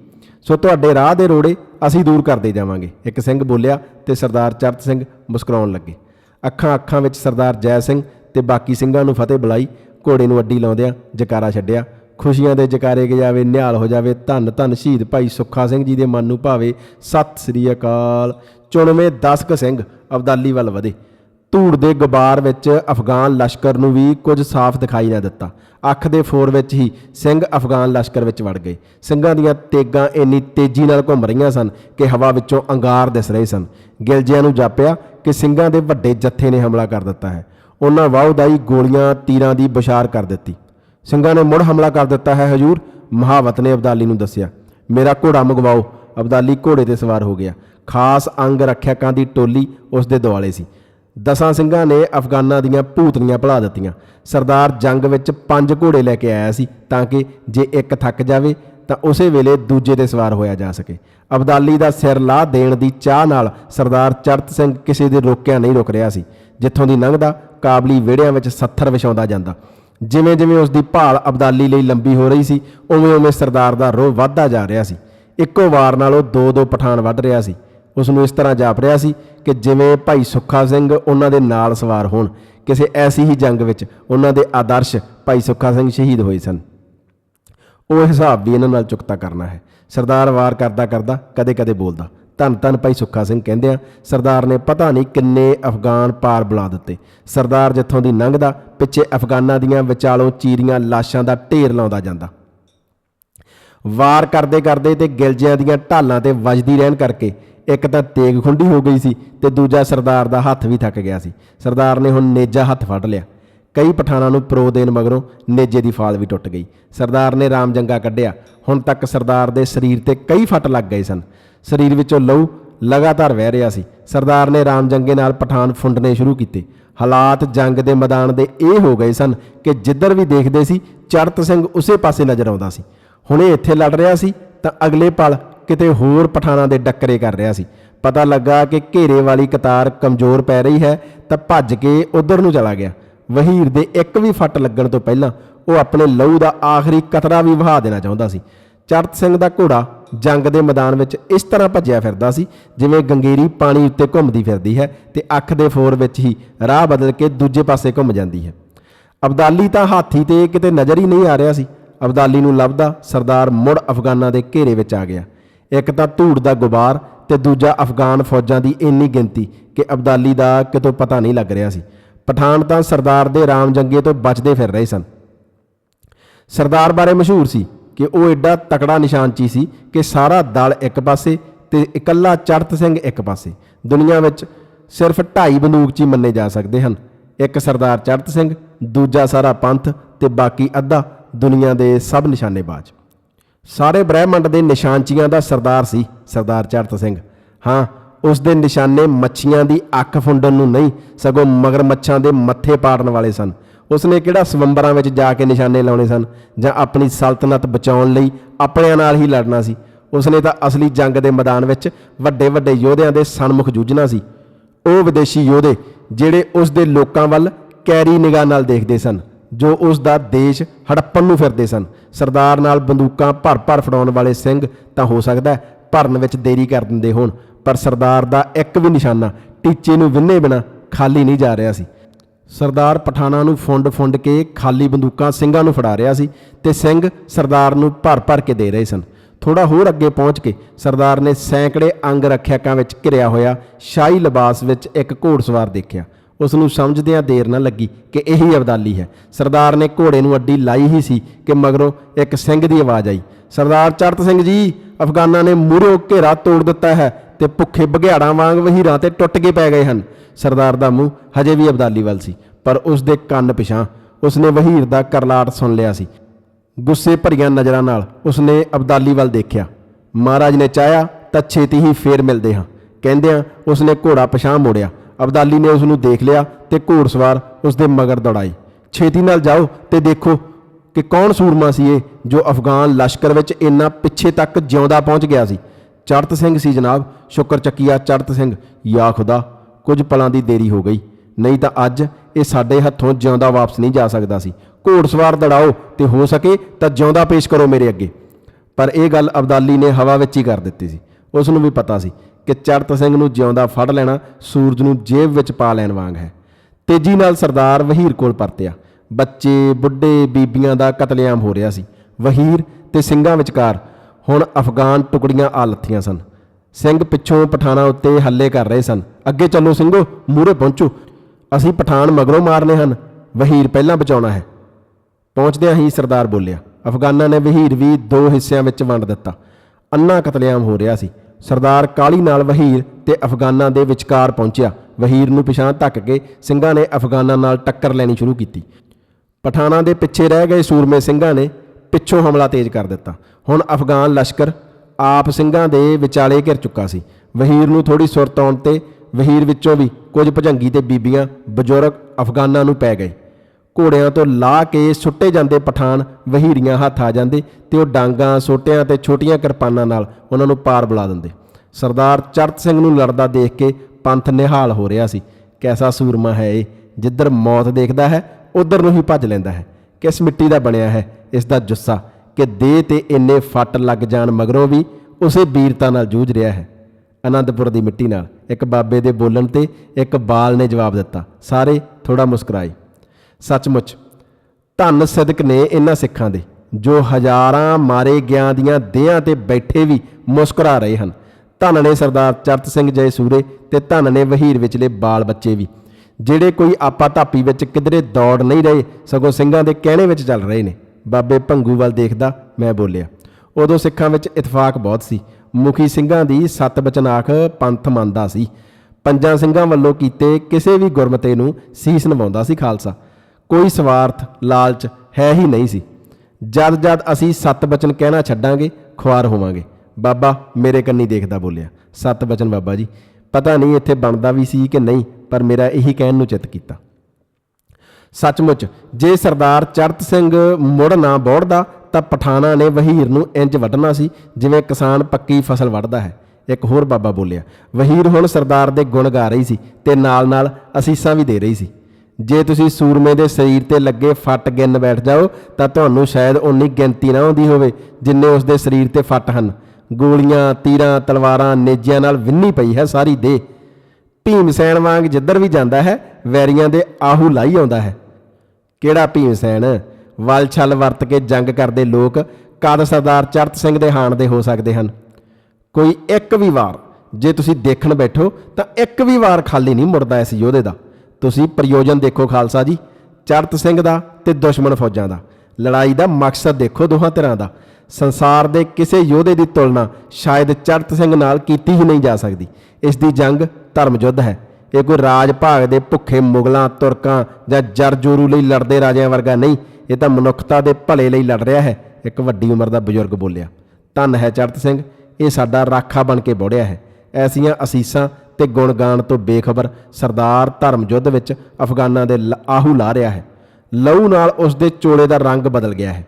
[SPEAKER 1] ਸੋ ਤੁਹਾਡੇ ਰਾਹ ਦੇ ਰੋੜੇ ਅਸੀਂ ਦੂਰ ਕਰਦੇ ਜਾਵਾਂਗੇ। ਇੱਕ ਸਿੰਘ ਬੋਲਿਆ ਤੇ ਸਰਦਾਰ ਚਰਤ ਸਿੰਘ ਮੁਸਕਰਾਉਣ ਲੱਗੇ। ਅੱਖਾਂ ਅੱਖਾਂ ਵਿੱਚ ਸਰਦਾਰ ਜੈ ਸਿੰਘ ਤੇ ਬਾਕੀ ਸਿੰਘਾਂ ਨੂੰ ਫਤਿਹ ਬੁਲਾਈ। ਘੋੜੇ ਨੂੰ ਅੱਡੀ ਲਾਉਂਦਿਆਂ ਜਕਾਰਾ ਛੱਡਿਆ। ਖੁਸ਼ੀਆਂ ਦੇ ਜਕਾਰੇ ਗਜਾਵੇ, ਨਿਹਾਲ ਹੋ ਜਾਵੇ। ਧੰਨ ਧੰਨ ਸ਼ਹੀਦ ਭਾਈ ਸੁੱਖਾ ਸਿੰਘ ਜੀ ਦੇ ਮਨ ਨੂੰ ਭਾਵੇ। ਸਤਿ ਸ੍ਰੀ ਅਕਾਲ। ਚੁਣਵੇਂ 10 ਕ ਸਿੰਘ ਅਬਦਾਲੀ ਵੱਲ ਵਧੇ। ਧੂੜ ਦੇ ਗਬਾਰ ਵਿੱਚ ਅਫਗਾਨ ਲਸ਼ਕਰ ਨੂੰ ਵੀ ਕੁਝ ਸਾਫ਼ ਦਿਖਾਈ ਨਾ ਦਿੱਤਾ। ਅੱਖ ਦੇ ਫੋਰ ਵਿੱਚ ਹੀ ਸਿੰਘ ਅਫਗਾਨ ਲਸ਼ਕਰ ਵਿੱਚ ਵੜ ਗਏ। ਸਿੰਘਾਂ ਦੀਆਂ ਤੇਗਾਂ ਇੰਨੀ ਤੇਜ਼ੀ ਨਾਲ ਘੁੰਮ ਰਹੀਆਂ ਸਨ ਕਿ ਹਵਾ ਵਿੱਚੋਂ ਅੰਗਾਰ ਦਿਸ ਰਹੇ ਸਨ। ਗਿਲਜਿਆਂ ਨੂੰ ਜਾਪਿਆ ਕਿ ਸਿੰਘਾਂ ਦੇ ਵੱਡੇ ਜੱਥੇ ਨੇ ਹਮਲਾ ਕਰ ਦਿੱਤਾ ਹੈ। ਉਹਨਾਂ ਵਾਹਦਾਈ ਗੋਲੀਆਂ, ਤੀਰਾਂ ਦੀ ਬਸ਼ਾਰ ਕਰ ਦਿੱਤੀ। ਸਿੰਘਾਂ ਨੇ ਮੁੜ ਹਮਲਾ ਕਰ ਦਿੱਤਾ ਹੈ। ਹਜੂਰ ਮਹਾਵਤ ਨੇ ਅਬਦਾਲੀ ਨੂੰ ਦੱਸਿਆ, ਮੇਰਾ ਘੋੜਾ ਮੰਗਵਾਓ। ਅਬਦਾਲੀ ਘੋੜੇ ਤੇ ਸਵਾਰ ਹੋ ਗਿਆ। ਖਾਸ ਅੰਗ ਰੱਖਿਆਕਾਂ ਦੀ ਟੋਲੀ ਉਸ ਦੇ ਦੁਆਲੇ ਸੀ। ਦਸਾਂ ਸਿੰਘਾਂ ਨੇ ਅਫਗਾਨਾਂ ਦੀਆਂ ਭੂਤਨੀਆਂ ਭੁਲਾ ਦਿੱਤੀਆਂ। ਸਰਦਾਰ ਜੰਗ ਵਿੱਚ ਪੰਜ ਘੋੜੇ ਲੈ ਕੇ ਆਇਆ ਸੀ ਤਾਂ ਕਿ ਜੇ ਇੱਕ ਥੱਕ ਜਾਵੇ, ਤਾਂ ਉਸੇ ਵੇਲੇ ਦੂਜੇ ਤੇ ਸਵਾਰ ਹੋਇਆ ਜਾ ਸਕੇ। ਅਬਦਾਲੀ ਦਾ ਸਿਰ ਲਾਹ ਦੇਣ ਦੀ ਚਾਹ ਨਾਲ ਸਰਦਾਰ ਚਰਤ ਸਿੰਘ ਕਿਸੇ ਦੇ ਰੋਕਿਆ ਨਹੀਂ ਰੁਕ ਰਿਹਾ ਸੀ। ਜਿੱਥੋਂ ਦੀ ਲੰਘਦਾ, ਕਾਬਲੀ ਵਿਹੜਿਆਂ ਵਿੱਚ ਸੱਥਰ ਵਿਛਾਉਂਦਾ ਜਾਂਦਾ। ਜਿਵੇਂ ਜਿਵੇਂ ਉਸ ਦੀ ਭਾਲ ਅਬਦਾਲੀ ਲਈ ਲੰਬੀ ਹੋ ਰਹੀ ਸੀ, ਉਵੇਂ ਉਵੇਂ ਸਰਦਾਰ ਦਾ ਰੋਹ ਵੱਧਦਾ ਜਾ ਰਿਹਾ ਸੀ। ਇੱਕੋ ਵਾਰ ਨਾਲ ਉਹ ਦੋ ਦੋ ਪਠਾਨ ਵੱਢ ਰਿਹਾ ਸੀ। ਉਸ ਨੂੰ ਇਸ ਤਰ੍ਹਾਂ ਜਾਪ ਰਿਹਾ ਸੀ ਕਿ ਜਿਵੇਂ ਭਾਈ ਸੁੱਖਾ ਸਿੰਘ ਉਹਨਾਂ ਦੇ ਨਾਲ ਸਵਾਰ ਹੋਣ, ਕਿਸੇ ਐਸੀ ਹੀ ਜੰਗ ਵਿੱਚ ਉਹਨਾਂ ਦੇ ਆਦਰਸ਼ ਭਾਈ ਸੁੱਖਾ ਸਿੰਘ ਸ਼ਹੀਦ ਹੋਏ ਸਨ। ਉਹ ਹਿਸਾਬ ਵੀ ਇਹਨਾਂ ਨਾਲ ਚੁਕਤਾ ਕਰਨਾ ਹੈ। ਸਰਦਾਰ ਵਾਰ ਕਰਦਾ ਕਰਦਾ ਕਦੇ ਕਦੇ ਬੋਲਦਾ ਧੰਨ ਧੰਨ ਭਾਈ ਸੁੱਖਾ ਸਿੰਘ ਕਹਿੰਦੇ ਆ, ਸਰਦਾਰ ਨੇ ਪਤਾ ਨਹੀਂ ਕਿੰਨੇ ਅਫਗਾਨ ਪਾਰ ਬੁਲਾ ਦਿੱਤੇ। ਸਰਦਾਰ ਜਿੱਥੋਂ ਦੀ ਲੰਘਦਾ ਪਿੱਛੇ ਅਫਗਾਨਾਂ ਦੀਆਂ ਵਿਚਾਲੋਂ ਚੀਰੀਆਂ, ਲਾਸ਼ਾਂ ਦਾ ਢੇਰ ਲਾਉਂਦਾ ਜਾਂਦਾ। ਵਾਰ ਕਰਦੇ ਕਰਦੇ ਤੇ ਗਿਲਜਿਆਂ ਦੀਆਂ ਢਾਲਾਂ ਤੇ ਵੱਜਦੀ ਰਹਿਣ ਕਰਕੇ ਇੱਕ ਤਾਂ ਤੇਗ ਖੁੰਡੀ ਹੋ ਗਈ ਸੀ ਤੇ ਦੂਜਾ ਸਰਦਾਰ ਦਾ ਹੱਥ ਵੀ ਥੱਕ ਗਿਆ ਸੀ। ਸਰਦਾਰ ਨੇ ਹੁਣ ਨੇਜਾ ਹੱਥ ਫੜ ਲਿਆ। ਕਈ ਪਠਾਨਾਂ ਨੂੰ ਪ੍ਰੋ ਦੇਣ ਮਗਰੋਂ ਨੇਜੇ ਦੀ ਫਾਲ ਵੀ ਟੁੱਟ ਗਈ। ਸਰਦਾਰ ਨੇ ਰਾਮ ਜੰਗਾ ਕੱਢਿਆ। ਹੁਣ ਤੱਕ ਸਰਦਾਰ ਦੇ ਸਰੀਰ ਤੇ ਕਈ ਫੱਟ ਲੱਗ ਗਏ ਸਨ। ਸਰੀਰ ਵਿੱਚੋਂ ਲਹੂ ਲਗਾਤਾਰ ਵਹਿ ਰਿਹਾ ਸੀ। ਸਰਦਾਰ ਨੇ ਰਾਮ ਜੰਗੇ ਨਾਲ ਪਠਾਨ ਫੁੰਡਣੇ ਸ਼ੁਰੂ ਕੀਤੇ। ਹਾਲਾਤ ਜੰਗ ਦੇ ਮੈਦਾਨ ਦੇ ਇਹ ਹੋ ਗਏ ਸਨ ਕਿ ਜਿੱਧਰ ਵੀ ਦੇਖਦੇ ਸੀ ਚੜਤ ਸਿੰਘ ਉਸੇ ਪਾਸੇ ਨਜ਼ਰ ਆਉਂਦਾ ਸੀ। ਹੁਣੇ ਇੱਥੇ ਲੜ ਰਿਹਾ ਸੀ ਤਾਂ ਅਗਲੇ ਪਲ ਕਿਤੇ ਹੋਰ ਪਠਾਨਾਂ ਦੇ ਡੱਕਰੇ ਕਰ ਰਿਹਾ ਸੀ। ਪਤਾ ਲੱਗਾ ਕਿ ਘੇਰੇ ਵਾਲੀ ਕਤਾਰ ਕਮਜ਼ੋਰ ਪੈ ਰਹੀ ਹੈ ਤਾਂ ਭੱਜ ਕੇ ਉਧਰ ਨੂੰ ਚਲਾ ਗਿਆ। ਵਹੀਰ ਦੇ ਇੱਕ ਵੀ ਫੱਟ ਲੱਗਣ ਤੋਂ ਪਹਿਲਾਂ ਉਹ ਆਪਣੇ ਲਹੂ ਦਾ ਆਖਰੀ ਕਤਰਾ ਵੀ ਵਹਾ ਦੇਣਾ ਚਾਹੁੰਦਾ ਸੀ। ਚੜਤ ਸਿੰਘ ਦਾ ਘੋੜਾ ਜੰਗ ਦੇ ਮੈਦਾਨ ਵਿੱਚ ਇਸ ਤਰ੍ਹਾਂ ਭੱਜਿਆ ਫਿਰਦਾ ਸੀ, ਜਿਵੇਂ ਗੰਗੇਰੀ ਪਾਣੀ ਉੱਤੇ ਘੁੰਮਦੀ ਫਿਰਦੀ ਹੈ ਤੇ ਅੱਖ ਦੇ ਫੋਰ ਵਿੱਚ ਹੀ ਰਾਹ ਬਦਲ ਕੇ ਦੂਜੇ ਪਾਸੇ ਘੁੰਮ ਜਾਂਦੀ ਹੈ। ਅਬਦਾਲੀ ਤਾਂ ਹਾਥੀ ਤੇ ਕਿਤੇ ਨਜ਼ਰ ਹੀ ਨਹੀਂ ਆ ਰਿਹਾ ਸੀ। ਅਬਦਾਲੀ ਨੂੰ ਲੱਭਦਾ ਸਰਦਾਰ ਮੁੜ ਅਫਗਾਨਾਂ ਦੇ ਘੇਰੇ ਵਿੱਚ ਆ ਗਿਆ। ਇੱਕ ਤਾਂ ਧੂੜ ਦਾ ਗੁਬਾਰ ਤੇ ਦੂਜਾ ਅਫਗਾਨ ਫੌਜਾਂ ਦੀ ਇੰਨੀ ਗਿਣਤੀ ਕਿ ਅਬਦਾਲੀ ਦਾ ਕਿਤੋਂ ਪਤਾ ਨਹੀਂ ਲੱਗ ਰਿਹਾ ਸੀ। ਪਠਾਨ ਤਾਂ ਸਰਦਾਰ ਦੇ ਰਾਮ ਜੰਗੇ ਤੋਂ ਬਚਦੇ ਫਿਰ ਰਹੇ ਸਨ। ਸਰਦਾਰ ਬਾਰੇ ਮਸ਼ਹੂਰ ਸੀ। ਕਿ ਉਹ ਐਡਾ ਤਕੜਾ ਨਿਸ਼ਾਨਚੀ ਸੀ ਕਿ ਸਾਰਾ ਦਲ ਇੱਕ ਪਾਸੇ ਤੇ ਇਕੱਲਾ ਚੜਤ ਸਿੰਘ ਇੱਕ ਪਾਸੇ। ਦੁਨੀਆ ਵਿੱਚ ਸਿਰਫ ਢਾਈ ਬੰਦੂਕਚੀ ਮੰਨੇ ਜਾ ਸਕਦੇ ਹਨ। ਇੱਕ ਸਰਦਾਰ ਚੜਤ ਸਿੰਘ, ਦੂਜਾ ਸਾਰਾ ਪੰਥ ਤੇ ਬਾਕੀ ਅੱਧਾ ਦੁਨੀਆ ਦੇ ਸਭ ਨਿਸ਼ਾਨੇਬਾਜ਼। ਸਾਰੇ ਬ੍ਰਹਿਮੰਡ ਦੇ ਨਿਸ਼ਾਨਚੀਆਂ ਦਾ ਸਰਦਾਰ ਸੀ, ਸਰਦਾਰ ਚੜਤ ਸਿੰਘ। ਹਾਂ, ਉਸ ਦੇ ਨਿਸ਼ਾਨੇ ਮੱਛੀਆਂ ਦੀ ਅੱਖ ਫੁੰਡਣ ਨੂੰ ਨਹੀਂ, ਸਗੋਂ ਮਗਰ ਮੱਛਾਂ ਦੇ ਮੱਥੇ ਪਾੜਨ ਵਾਲੇ ਸਨ। ਉਸਨੇ ਕਿਹੜਾ ਸਵੰਬਰਾਂ ਵਿੱਚ ਜਾ ਕੇ ਨਿਸ਼ਾਨੇ ਲਾਉਣੇ ਸਨ ਜਾਂ ਆਪਣੀ ਸਲਤਨਤ ਬਚਾਉਣ ਲਈ ਆਪਣਿਆਂ ਨਾਲ ਹੀ ਲੜਨਾ ਸੀ? ਉਸਨੇ ਤਾਂ ਅਸਲੀ ਜੰਗ ਦੇ ਮੈਦਾਨ ਵਿੱਚ ਵੱਡੇ ਵੱਡੇ ਯੋਧਿਆਂ ਦੇ ਸਨਮੁਖ ਜੂਝਣਾ ਸੀ। ਉਹ ਵਿਦੇਸ਼ੀ ਯੋਧੇ ਜਿਹੜੇ ਉਸ ਦੇ ਲੋਕਾਂ ਵੱਲ ਕੈਰੀ ਨਿਗਾਹ ਨਾਲ ਦੇਖਦੇ ਸਨ, ਜੋ ਉਸ ਦਾ ਦੇਸ਼ ਹੜੱਪਣ ਨੂੰ ਫਿਰਦੇ ਸਨ। ਸਰਦਾਰ ਨਾਲ ਬੰਦੂਕਾਂ ਭਰ ਭਰ ਫੜਾਉਣ ਵਾਲੇ ਸਿੰਘ ਤਾਂ ਹੋ ਸਕਦਾ ਭਰਨ ਵਿੱਚ ਦੇਰੀ ਕਰ ਦਿੰਦੇ ਹੋਣ, ਪਰ ਸਰਦਾਰ ਦਾ ਇੱਕ ਵੀ ਨਿਸ਼ਾਨਾ ਟੀਚੇ ਨੂੰ ਵਿੰਨੇ ਬਿਨਾ ਖਾਲੀ ਨਹੀਂ ਜਾ ਰਿਹਾ ਸੀ। ਸਰਦਾਰ ਪਠਾਨਾਂ ਨੂੰ ਫੁੰਡ ਫੁੰਡ ਕੇ ਖਾਲੀ ਬੰਦੂਕਾਂ ਸਿੰਘਾਂ ਨੂੰ ਫੜਾ ਰਿਹਾ ਸੀ ਤੇ ਸਿੰਘ ਸਰਦਾਰ ਨੂੰ ਭਰ ਭਰ ਕੇ ਦੇ ਰਹੇ ਸਨ। ਥੋੜਾ ਹੋਰ ਅੱਗੇ ਪਹੁੰਚ ਕੇ ਸਰਦਾਰ ਨੇ ਸੈਂਕੜੇ ਅੰਗ ਰੱਖਿਆਕਾਂ ਵਿੱਚ ਘਿਰਿਆ ਹੋਇਆ ਸ਼ਾਹੀ ਲਿਬਾਸ ਵਿੱਚ ਇੱਕ ਘੋੜਸਵਾਰ ਦੇਖਿਆ। ਉਸ ਨੂੰ ਸਮਝਦਿਆਂ ਦੇਰ ਨਾ ਲੱਗੀ ਕਿ ਇਹੀ ਅਬਦਾਲੀ ਹੈ। ਸਰਦਾਰ ਨੇ ਘੋੜੇ ਨੂੰ ਅੱਡੀ ਲਾਈ ਹੀ ਸੀ ਕਿ ਮਗਰੋਂ ਇੱਕ ਸਿੰਘ ਦੀ ਆਵਾਜ਼ ਆਈ। ਸਰਦਾਰ ਚੜਤ ਸਿੰਘ ਜੀ, ਅਫਗਾਨਾਂ ਨੇ ਮੂਹਰੋਂ ਘੇਰਾ ਤੋੜ ਦਿੱਤਾ ਹੈ। ਤੇ ਭੁੱਖੇ ਬਘਿਆੜਾਂ ਵਾਂਗ ਵਹੀਰਾਂ ਤੇ ਟੁੱਟ ਕੇ ਪੈ ਗਏ ਹਨ। ਸਰਦਾਰ ਦਾ ਮੂੰਹ ਹਜੇ ਵੀ ਅਬਦਾਲੀ ਵੱਲ ਸੀ, ਪਰ ਉਸ ਦੇ ਕੰਨ ਪਿਛਾਂ ਉਸਨੇ ਵਹੀਰ ਦਾ ਕਰਲਾਟ ਸੁਣ ਲਿਆ ਸੀ। ਗੁੱਸੇ ਭਰੀਆਂ ਨਜ਼ਰਾਂ ਨਾਲ ਉਸਨੇ ਅਬਦਾਲੀ ਵੱਲ ਦੇਖਿਆ। ਮਹਾਰਾਜ ਨੇ ਚਾਹਿਆ ਤਾਂ ਛੇਤੀ ਹੀ ਫੇਰ ਮਿਲਦੇ ਹਾਂ। ਕਹਿੰਦਿਆਂ ਉਸਨੇ ਘੋੜਾ ਪਛਾਂ ਮੋੜਿਆ। ਅਬਦਾਲੀ ਨੇ ਉਸ ਨੂੰ ਦੇਖ ਲਿਆ ਤੇ ਘੋੜਸਵਾਰ ਉਸ ਦੇ ਮਗਰ ਦੌੜਾਏ ਛੇਤੀ ਨਾਲ ਜਾਓ ਤੇ ਦੇਖੋ ਕਿ ਕੌਣ ਸੂਰਮਾ ਸੀ ਇਹ ਜੋ ਅਫਗਾਨ ਲਸ਼ਕਰ ਵਿੱਚ ਇੰਨਾ ਪਿੱਛੇ ਤੱਕ ਜਿਉਂਦਾ ਪਹੁੰਚ ਗਿਆ ਸੀ। ਚੜਤ ਸਿੰਘ ਸੀ ਜਨਾਬ, ਸ਼ੁਕਰ ਚੱਕੀਆ ਚੜਤ ਸਿੰਘ। ਯਾ ਖੁਦਾ, ਕੁਝ ਪਲਾਂ ਦੀ ਦੇਰੀ ਹੋ ਗਈ। ਨਹੀਂ ਤਾਂ ਅੱਜ ਇਹ ਸਾਡੇ ਹੱਥੋਂ ਜਿਉਂਦਾ ਵਾਪਸ ਨਹੀਂ ਜਾ ਸਕਦਾ ਸੀ। ਘੋੜਸਵਾਰ ਦੜਾਓ, ਤੇ ਹੋ ਸਕੇ ਤਾਂ ਜਿਉਂਦਾ ਪੇਸ਼ ਕਰੋ ਮੇਰੇ ਅੱਗੇ। ਪਰ ਇਹ ਗੱਲ ਅਬਦਾਲੀ ਨੇ ਹਵਾ ਵਿੱਚ ਹੀ ਕਰ ਦਿੱਤੀ ਸੀ। ਉਸ ਨੂੰ ਵੀ ਪਤਾ ਸੀ ਕਿ ਚੜਤ ਸਿੰਘ ਨੂੰ ਜਿਉਂਦਾ ਫੜ ਲੈਣਾ ਸੂਰਜ ਨੂੰ ਜੇਬ ਵਿੱਚ ਪਾ ਲੈਣ ਵਾਂਗ ਹੈ। ਤੇਜ਼ੀ ਨਾਲ ਸਰਦਾਰ ਵਹੀਰ ਕੋਲ ਪਰਤਿਆ। ਬੱਚੇ, ਬੁੱਢੇ, ਬੀਬੀਆਂ ਦਾ ਕਤਲੇਆਮ ਹੋ ਰਿਹਾ ਸੀ। ਵਹੀਰ ਤੇ ਸਿੰਘਾਂ ਵਿਚਕਾਰ ਹੁਣ ਅਫਗਾਨ ਟੁਕੜੀਆਂ ਆ ਲੱਥੀਆਂ ਸਨ। ਸਿੰਘ ਪਿੱਛੋਂ ਪਠਾਨਾਂ ਉੱਤੇ ਹੱਲੇ ਕਰ ਰਹੇ ਸਨ। ਅੱਗੇ ਚੱਲੋ ਸਿੰਘੋ, ਮੂਹਰੇ ਪਹੁੰਚੋ। ਅਸੀਂ ਪਠਾਨ ਮਗਰੋਂ ਮਾਰਨੇ ਹਨ। ਵਹੀਰ ਪਹਿਲਾਂ ਬਚਾਉਣਾ ਹੈ। ਪਹੁੰਚਦਿਆਂ ਹੀ ਸਰਦਾਰ ਬੋਲਿਆ, ਅਫਗਾਨਾਂ ਨੇ ਵਹੀਰ ਵੀ ਦੋ ਹਿੱਸਿਆਂ ਵਿੱਚ ਵੰਡ ਦਿੱਤਾ। ਅੰਨਾ ਕਤਲੇਆਮ ਹੋ ਰਿਹਾ ਸੀ। ਸਰਦਾਰ ਕਾਲੀ ਨਾਲ ਵਹੀਰ ਤੇ ਅਫਗਾਨਾਂ ਦੇ ਵਿਚਕਾਰ ਪਹੁੰਚਿਆ। ਵਹੀਰ ਨੂੰ ਪਿਛਾਂ ਧੱਕ ਕੇ ਸਿੰਘਾਂ ਨੇ ਅਫਗਾਨਾਂ ਨਾਲ ਟੱਕਰ ਲੈਣੀ ਸ਼ੁਰੂ ਕੀਤੀ। ਪਠਾਨਾਂ ਦੇ ਪਿੱਛੇ ਰਹਿ ਗਏ ਸੂਰਮੇ ਸਿੰਘਾਂ ਨੇ ਪਿੱਛੋਂ ਹਮਲਾ ਤੇਜ਼ ਕਰ ਦਿੱਤਾ। ਹੁਣ ਅਫਗਾਨ ਲਸ਼ਕਰ ਆਪ ਸਿੰਘਾਂ ਦੇ ਵਿਚਾਲੇ ਘਿਰ ਚੁੱਕਾ ਸੀ। ਵਹੀਰ ਨੂੰ ਥੋੜੀ ਸੁਰਤ ਆਉਣ ਤੇ ਵਹੀਰ ਵਿੱਚੋਂ ਵੀ ਕੁਝ ਭਜੰਗੀ ਤੇ ਬੀਬੀਆਂ, ਬਜ਼ੁਰਗ ਅਫਗਾਨਾਂ ਨੂੰ ਪੈ ਗਏ। ਘੋੜਿਆਂ ਤੋਂ ਲਾਹ ਕੇ ਸੁੱਟੇ ਜਾਂਦੇ ਪਠਾਨ ਵਹੀਰੀਆਂ ਹੱਥ ਆ ਜਾਂਦੇ ਤੇ ਉਹ ਡਾਂਗਾਂ, ਸੋਟਿਆਂ ਤੇ ਛੋਟੀਆਂ ਕਿਰਪਾਨਾਂ ਨਾਲ ਉਹਨਾਂ ਨੂੰ ਪਾਰ ਬੁਲਾ ਦਿੰਦੇ। ਸਰਦਾਰ ਚਰਤ ਸਿੰਘ ਨੂੰ ਲੜਦਾ ਦੇਖ ਕੇ ਪੰਥ ਨਿਹਾਲ ਹੋ ਰਿਹਾ ਸੀ। ਕੈਸਾ ਸੂਰਮਾ ਹੈ ਇਹ? ਜਿੱਧਰ ਮੌਤ ਦੇਖਦਾ ਹੈ, ਉਧਰ ਨੂੰ ਹੀ ਭੱਜ ਲੈਂਦਾ ਹੈ। ਕਿਸ ਮਿੱਟੀ ਦਾ ਬਣਿਆ ਹੈ, ਇਸ ਦਾ ਜੁੱਸਾ, ਕਿ ਦੇਹ ਤੇ ਇੰਨੇ ਫੱਟ ਲੱਗ ਜਾਣ ਮਗਰੋਂ ਵੀ ਉਸੇ ਵੀਰਤਾ ਨਾਲ ਜੂਝ ਰਿਹਾ ਹੈ। ਅਨੰਦਪੁਰ ਦੀ ਮਿੱਟੀ ਨਾਲ ਇੱਕ ਬਾਬੇ ਦੇ ਬੋਲਣ ਤੇ ਇੱਕ ਬਾਲ ਨੇ ਜਵਾਬ ਦਿੱਤਾ। ਸਾਰੇ ਥੋੜਾ ਮੁਸਕਰਾਏ। ਸੱਚਮੁੱਚ, ਧੰਨ ਸਿਦਕ ਨੇ ਇਹਨਾਂ ਸਿੱਖਾਂ ਦੇ, ਜੋ ਹਜ਼ਾਰਾਂ ਮਾਰੇ ਗਿਆ ਦੀਆਂ ਦੇਹਾਂ ਤੇ ਬੈਠੇ ਵੀ ਮੁਸਕਰਾ ਰਹੇ ਹਨ। ਧੰਨ ਨੇ ਸਰਦਾਰ ਚਰਤ ਸਿੰਘ ਜੈ ਸੂਰੇ ਤੇ ਧੰਨ ਨੇ ਵਹੀਰ ਵਿਚਲੇ ਬਾਲ ਬੱਚੇ ਵੀ। ਜਿਹੜੇ ਕੋਈ ਆਪਾ ਧਾਪੀ ਵਿੱਚ ਕਿਧਰੇ ਦੌੜ ਨਹੀਂ ਰਹੇ, ਸਗੋਂ ਸਿੰਘਾਂ ਦੇ ਕਹਿਣੇ ਵਿੱਚ ਚੱਲ ਰਹੇ ਨੇ। ਬਾਬੇ ਭੰਗੂ ਵੱਲ ਦੇਖਦਾ ਮੈਂ ਬੋਲਿਆ, ਉਦੋਂ ਸਿੱਖਾਂ ਵਿੱਚ ਇਤਫਾਕ ਬਹੁਤ ਸੀ। ਮੁਖੀ ਸਿੰਘਾਂ ਦੀ ਸੱਤ ਬਚਨਾਖ ਪੰਥ ਮੰਨਦਾ ਸੀ। ਪੰਜਾਂ ਸਿੰਘਾਂ ਵੱਲੋਂ ਕੀਤੇ ਕਿਸੇ ਵੀ ਗੁਰਮਤੇ ਨੂੰ ਸੀਸ ਨਿਵਾਉਂਦਾ ਸੀ ਖਾਲਸਾ। ਕੋਈ ਸਵਾਰਥ, ਲਾਲਚ ਹੈ ਹੀ ਨਹੀਂ ਸੀ। ਜਦ ਜਦ ਅਸੀਂ ਸੱਤ ਬਚਨ ਕਹਿਣਾ ਛੱਡਾਂਗੇ, ਖੁਆਰ ਹੋਵਾਂਗੇ। ਬਾਬਾ ਮੇਰੇ ਕੰਨੀ ਦੇਖਦਾ ਬੋਲਿਆ, ਸੱਤ ਬਚਨ ਬਾਬਾ ਜੀ, ਪਤਾ ਨਹੀਂ ਇੱਥੇ ਬਣਦਾ ਵੀ ਸੀ ਕਿ ਨਹੀਂ। ਪਰ ਮੇਰਾ ਇਹੀ ਕਹਿਣ ਨੂੰ ਚਿੱਤ ਕੀਤਾ। ਸੱਚਮੁੱਚ, ਜੇ ਸਰਦਾਰ ਚਰਤ ਸਿੰਘ ਮੁੜ ਨਾ ਬੋੜਦਾ, ਤਾਂ ਪਠਾਣਾ ਨੇ ਵਹੀਰ ਨੂੰ ਇੰਜ ਵੱਢਣਾ ਸੀ, ਜਿਵੇਂ ਕਿਸਾਨ ਪੱਕੀ ਫਸਲ ਵੱਢਦਾ ਹੈ। ਇੱਕ ਹੋਰ ਬਾਬਾ ਬੋਲਿਆ, ਵਹੀਰ ਹੁਣ ਸਰਦਾਰ ਦੇ ਗੁਣ ਗਾ ਰਹੀ ਸੀ ਤੇ ਨਾਲ-ਨਾਲ ਅਸੀਸਾਂ ਵੀ ਦੇ ਰਹੀ ਸੀ। ਜੇ ਤੁਸੀਂ ਸੂਰਮੇ ਦੇ ਸਰੀਰ ਤੇ ਲੱਗੇ ਫੱਟ ਗਿਣ ਬੈਠ ਜਾਓ, ਤਾਂ ਤੁਹਾਨੂੰ ਸ਼ਾਇਦ ਉਨੀ ਗਿਣਤੀ ਨਾ ਆਉਂਦੀ ਹੋਵੇ, ਜਿੰਨੇ ਉਸ ਦੇ ਸਰੀਰ ਤੇ ਫੱਟ ਹਨ। ਗੋਲੀਆਂ, ਤੀਰਾਂ, ਤਲਵਾਰਾਂ, ਨੇਜਿਆਂ ਨਾਲ ਵਿੰਨੀ ਪਈ ਹੈ ਸਾਰੀ ਦੇਹ। ਭੀਮਸੈਨ ਵਾਂਗ ਜਿੱਧਰ ਵੀ ਜਾਂਦਾ ਹੈ, ਵੈਰੀਆਂ ਦੇ ਆਹੂ ਲਾਈ ਆਉਂਦਾ ਹੈ। ਕਿਹੜਾ ਭੀਮਸੈਨ ਵਲ ਛਲ ਵਰਤ ਕੇ ਜੰਗ ਕਰਦੇ ਲੋਕ ਕਦ ਸਰਦਾਰ ਚਰਤ ਸਿੰਘ ਦੇ ਹਾਣ ਦੇ ਹੋ ਸਕਦੇ ਹਨ। ਕੋਈ ਇੱਕ ਵੀ ਵਾਰ ਜੇ ਤੁਸੀਂ ਦੇਖਣ ਬੈਠੋ, ਤਾਂ ਇੱਕ ਵੀ ਵਾਰ ਖਾਲੀ ਨਹੀਂ ਮੁੜਦਾ ਇਸ ਯੋਧੇ ਦਾ। ਤੁਸੀਂ ਪ੍ਰਯੋਜਨ ਦੇਖੋ ਖਾਲਸਾ ਜੀ, ਚਰਤ ਸਿੰਘ ਦਾ ਤੇ ਦੁਸ਼ਮਣ ਫੌਜਾਂ ਦਾ। ਲੜਾਈ ਦਾ ਮਕਸਦ ਦੇਖੋ ਦੋਹਾਂ ਤਰ੍ਹਾਂ ਦਾ। ਸੰਸਾਰ ਦੇ ਕਿਸੇ ਯੋਧੇ ਦੀ ਤੁਲਨਾ ਸ਼ਾਇਦ ਚਰਤ ਸਿੰਘ ਨਾਲ ਕੀਤੀ ਹੀ ਨਹੀਂ ਜਾ ਸਕਦੀ। ਇਸ ਦੀ ਜੰਗ ਧਰਮ ਯੁੱਧ ਹੈ। ਇਹ ਕੋਈ ਰਾਜ ਭਾਗ ਦੇ ਭੁੱਖੇ ਮੁਗਲਾਂ, ਤੁਰਕਾਂ ਜਾਂ ਜਰਜੂਰੂ ਲਈ ਲੜਦੇ ਰਾਜਿਆਂ ਵਰਗਾ ਨਹੀਂ। ਇਹ ਤਾਂ ਮਨੁੱਖਤਾ ਦੇ ਭਲੇ ਲਈ ਲੜ ਰਿਹਾ ਹੈ, ਇੱਕ ਵੱਡੀ ਉਮਰ ਦਾ ਬਜ਼ੁਰਗ ਬੋਲਿਆ। ਧੰਨ ਹੈ ਚੜਤ ਸਿੰਘ, ਇਹ ਸਾਡਾ ਰਾਖਾ ਬਣ ਕੇ ਬੋੜਿਆ ਹੈ। ਐਸੀਆਂ ਅਸੀਸਾਂ ਤੇ ਗੁਣਗਾਨ ਤੋਂ ਬੇਖਬਰ ਸਰਦਾਰ ਧਰਮ ਯੁੱਧ ਵਿੱਚ ਅਫਗਾਨਾਂ ਦੇ ਲ- ਆਹੂ ਲਾ ਰਿਹਾ ਹੈ। ਲਹੂ ਨਾਲ ਉਸ ਦੇ ਚੋਲੇ ਦਾ ਰੰਗ ਬਦਲ ਗਿਆ ਹੈ।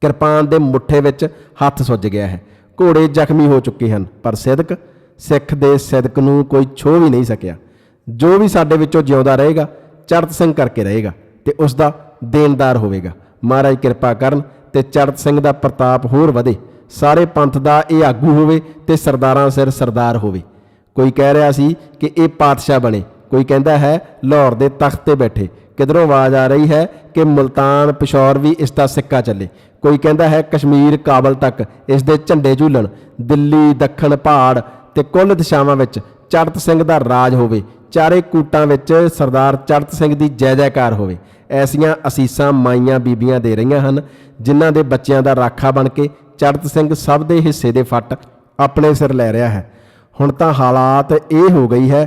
[SPEAKER 1] ਕਿਰਪਾਨ ਦੇ ਮੁੱਠੇ ਵਿੱਚ ਹੱਥ ਸੁੱਜ ਗਿਆ ਹੈ। ਘੋੜੇ ਜ਼ਖਮੀ ਹੋ ਚੁੱਕੇ ਹਨ, ਪਰ ਸਿਦਕ ਸਿੱਖ ਦੇ ਸਿਦਕ ਨੂੰ ਕੋਈ ਛੋਹ ਵੀ ਨਹੀਂ ਸਕਿਆ। ਜੋ ਵੀ ਸਾਡੇ ਵਿੱਚੋਂ ਜਿਉਂਦਾ ਰਹੇਗਾ ਚੜਤ ਸਿੰਘ ਕਰਕੇ ਰਹੇਗਾ ਤੇ ਉਸ ਦਾ ਦੇਣਦਾਰ ਹੋਵੇਗਾ। ਮਹਾਰਾਜ ਕਿਰਪਾ ਕਰਨ ਤੇ ਚੜਤ ਸਿੰਘ ਦਾ ਪ੍ਰਤਾਪ ਹੋਰ ਵਧੇ। ਸਾਰੇ ਪੰਥ ਦਾ ਇਹ ਆਗੂ ਹੋਵੇ ਤੇ ਸਰਦਾਰਾਂ ਸਿਰ ਸਰਦਾਰ ਹੋਵੇ। ਕੋਈ ਕਹਿ ਰਿਹਾ ਸੀ ਕਿ ਇਹ ਪਾਤਸ਼ਾਹ ਬਣੇ। ਕੋਈ ਕਹਿੰਦਾ ਹੈ, ਲਾਹੌਰ ਦੇ ਤਖਤ ਤੇ ਬੈਠੇ। ਕਿਧਰੋਂ ਆਵਾਜ਼ ਆ ਰਹੀ ਹੈ ਕਿ ਮੁਲਤਾਨ ਪਿਸ਼ੌਰ ਵੀ ਇਸ ਦਾ ਸਿੱਕਾ ਚੱਲੇ। ਕੋਈ ਕਹਿੰਦਾ ਹੈ, ਕਸ਼ਮੀਰ ਕਾਬਲ ਤੱਕ ਇਸ ਦੇ ਝੰਡੇ ਝੂਲਣ। ਦਿੱਲੀ, ਦੱਖਣ ਪਹਾੜ ਤੇ ਕੁੱਲ ਦਿਸ਼ਾਵਾਂ ਵਿੱਚ ਚੜਤ ਸਿੰਘ ਦਾ ਰਾਜ ਹੋਵੇ, ਚਾਰੇ ਕੂਟਾਂ ਵਿੱਚ ਸਰਦਾਰ ਚੜਤ ਸਿੰਘ ਦੀ ਜੈ ਜੈਕਾਰ ਹੋਵੇ। ਐਸੀਆਂ ਅਸੀਸਾਂ ਮਾਈਆਂ ਬੀਬੀਆਂ ਦੇ ਰਹੀਆਂ ਹਨ, ਜਿਨ੍ਹਾਂ ਦੇ ਬੱਚਿਆਂ ਦਾ ਰਾਖਾ ਬਣ ਕੇ ਚੜਤ ਸਿੰਘ ਸਭ ਦੇ ਹਿੱਸੇ ਦੇ ਫੱਟ ਆਪਣੇ ਸਿਰ ਲੈ ਰਿਹਾ ਹੈ। ਹੁਣ ਤਾਂ ਹਾਲਾਤ ਇਹ ਹੋ ਗਈ ਹੈ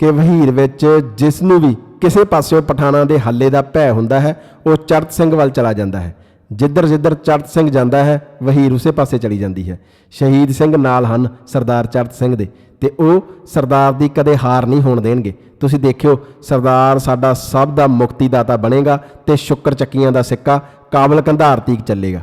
[SPEAKER 1] ਕਿ ਵਹੀਰ ਵਿੱਚ ਜਿਸ ਨੂੰ ਵੀ ਕਿਸੇ ਪਾਸਿਓਂ ਪਠਾਣਾ ਦੇ ਹੱਲੇ ਦਾ ਭੈ ਹੁੰਦਾ ਹੈ, ਉਹ ਚੜਤ ਸਿੰਘ ਵੱਲ ਚਲਾ ਜਾਂਦਾ ਹੈ। ਜਿੱਧਰ ਜਿੱਧਰ ਚੜਤ ਸਿੰਘ ਜਾਂਦਾ ਹੈ, ਵਹੀਰ ਉਸੇ ਪਾਸੇ ਚਲੀ ਜਾਂਦੀ ਹੈ। ਸ਼ਹੀਦ ਸਿੰਘ ਨਾਲ ਹਨ ਸਰਦਾਰ ਚੜਤ ਸਿੰਘ ਦੇ, ਤੇ ਉਹ ਸਰਦਾਰ ਦੀ ਕਦੇ ਹਾਰ ਨਹੀਂ ਹੋਣ ਦੇਣਗੇ। ਤੁਸੀਂ ਦੇਖਿਓ, ਸਰਦਾਰ ਸਾਡਾ ਸਭ ਦਾ ਮੁਕਤੀ ਦਾਤਾ ਬਣੇਗਾ ਤੇ ਸ਼ੁਕਰ ਚੱਕੀਆਂ ਦਾ ਸਿੱਕਾ ਕਾਬਲ ਕੰਧਾਰ ਤੀਕ ਚੱਲੇਗਾ।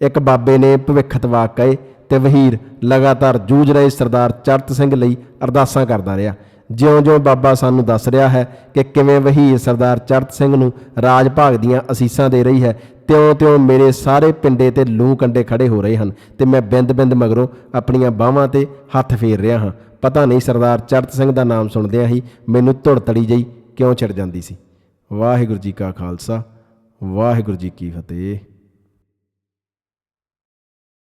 [SPEAKER 1] ਇੱਕ ਬਾਬੇ ਨੇ ਭਵਿੱਖਤ ਵਾਕ ਕਹੇ ਤੇ ਵਹੀਰ ਲਗਾਤਾਰ ਜੂਝ ਰਹੇ ਸਰਦਾਰ ਚੜਤ ਸਿੰਘ ਲਈ ਅਰਦਾਸਾਂ ਕਰਦਾ ਰਿਹਾ। ਜਿਉਂ-ਜਿਉਂ ਬਾਬਾ ਸਾਨੂੰ ਦੱਸ ਰਿਹਾ ਹੈ ਕਿ ਕਿਵੇਂ ਵਹੀਰ ਸਰਦਾਰ ਚਰਤ ਸਿੰਘ ਨੂੰ ਰਾਜ ਭਾਗ ਦੀਆਂ ਅਸੀਸਾਂ ਦੇ ਰਹੀ ਹੈ ਤਿਉਂ-ਤਿਉਂ ਮੇਰੇ ਸਾਰੇ ਪਿੰਡੇ ਤੇ ਲੂ ਕੰਡੇ ਖੜੇ ਹੋ ਰਹੇ ਹਨ ਤੇ ਮੈਂ ਬਿੰਦ-ਬਿੰਦ ਮਗਰੋਂ ਆਪਣੀਆਂ ਬਾਹਾਂ ਤੇ ਹੱਥ ਫੇਰ ਰਿਹਾ ਹਾਂ। ਪਤਾ ਨਹੀਂ ਸਰਦਾਰ ਚਰਤ ਸਿੰਘ ਦਾ ਨਾਮ ਸੁਣਦਿਆਂ ਹੀ ਮੈਨੂੰ ਧੁੜ ਤੜੀ ਜਈ ਕਿਉਂ ਛਿੜ ਜਾਂਦੀ ਸੀ। ਵਾਹਿਗੁਰੂ ਜੀ ਕਾ ਖਾਲਸਾ, ਵਾਹਿਗੁਰੂ ਜੀ ਕੀ ਫਤਿਹ।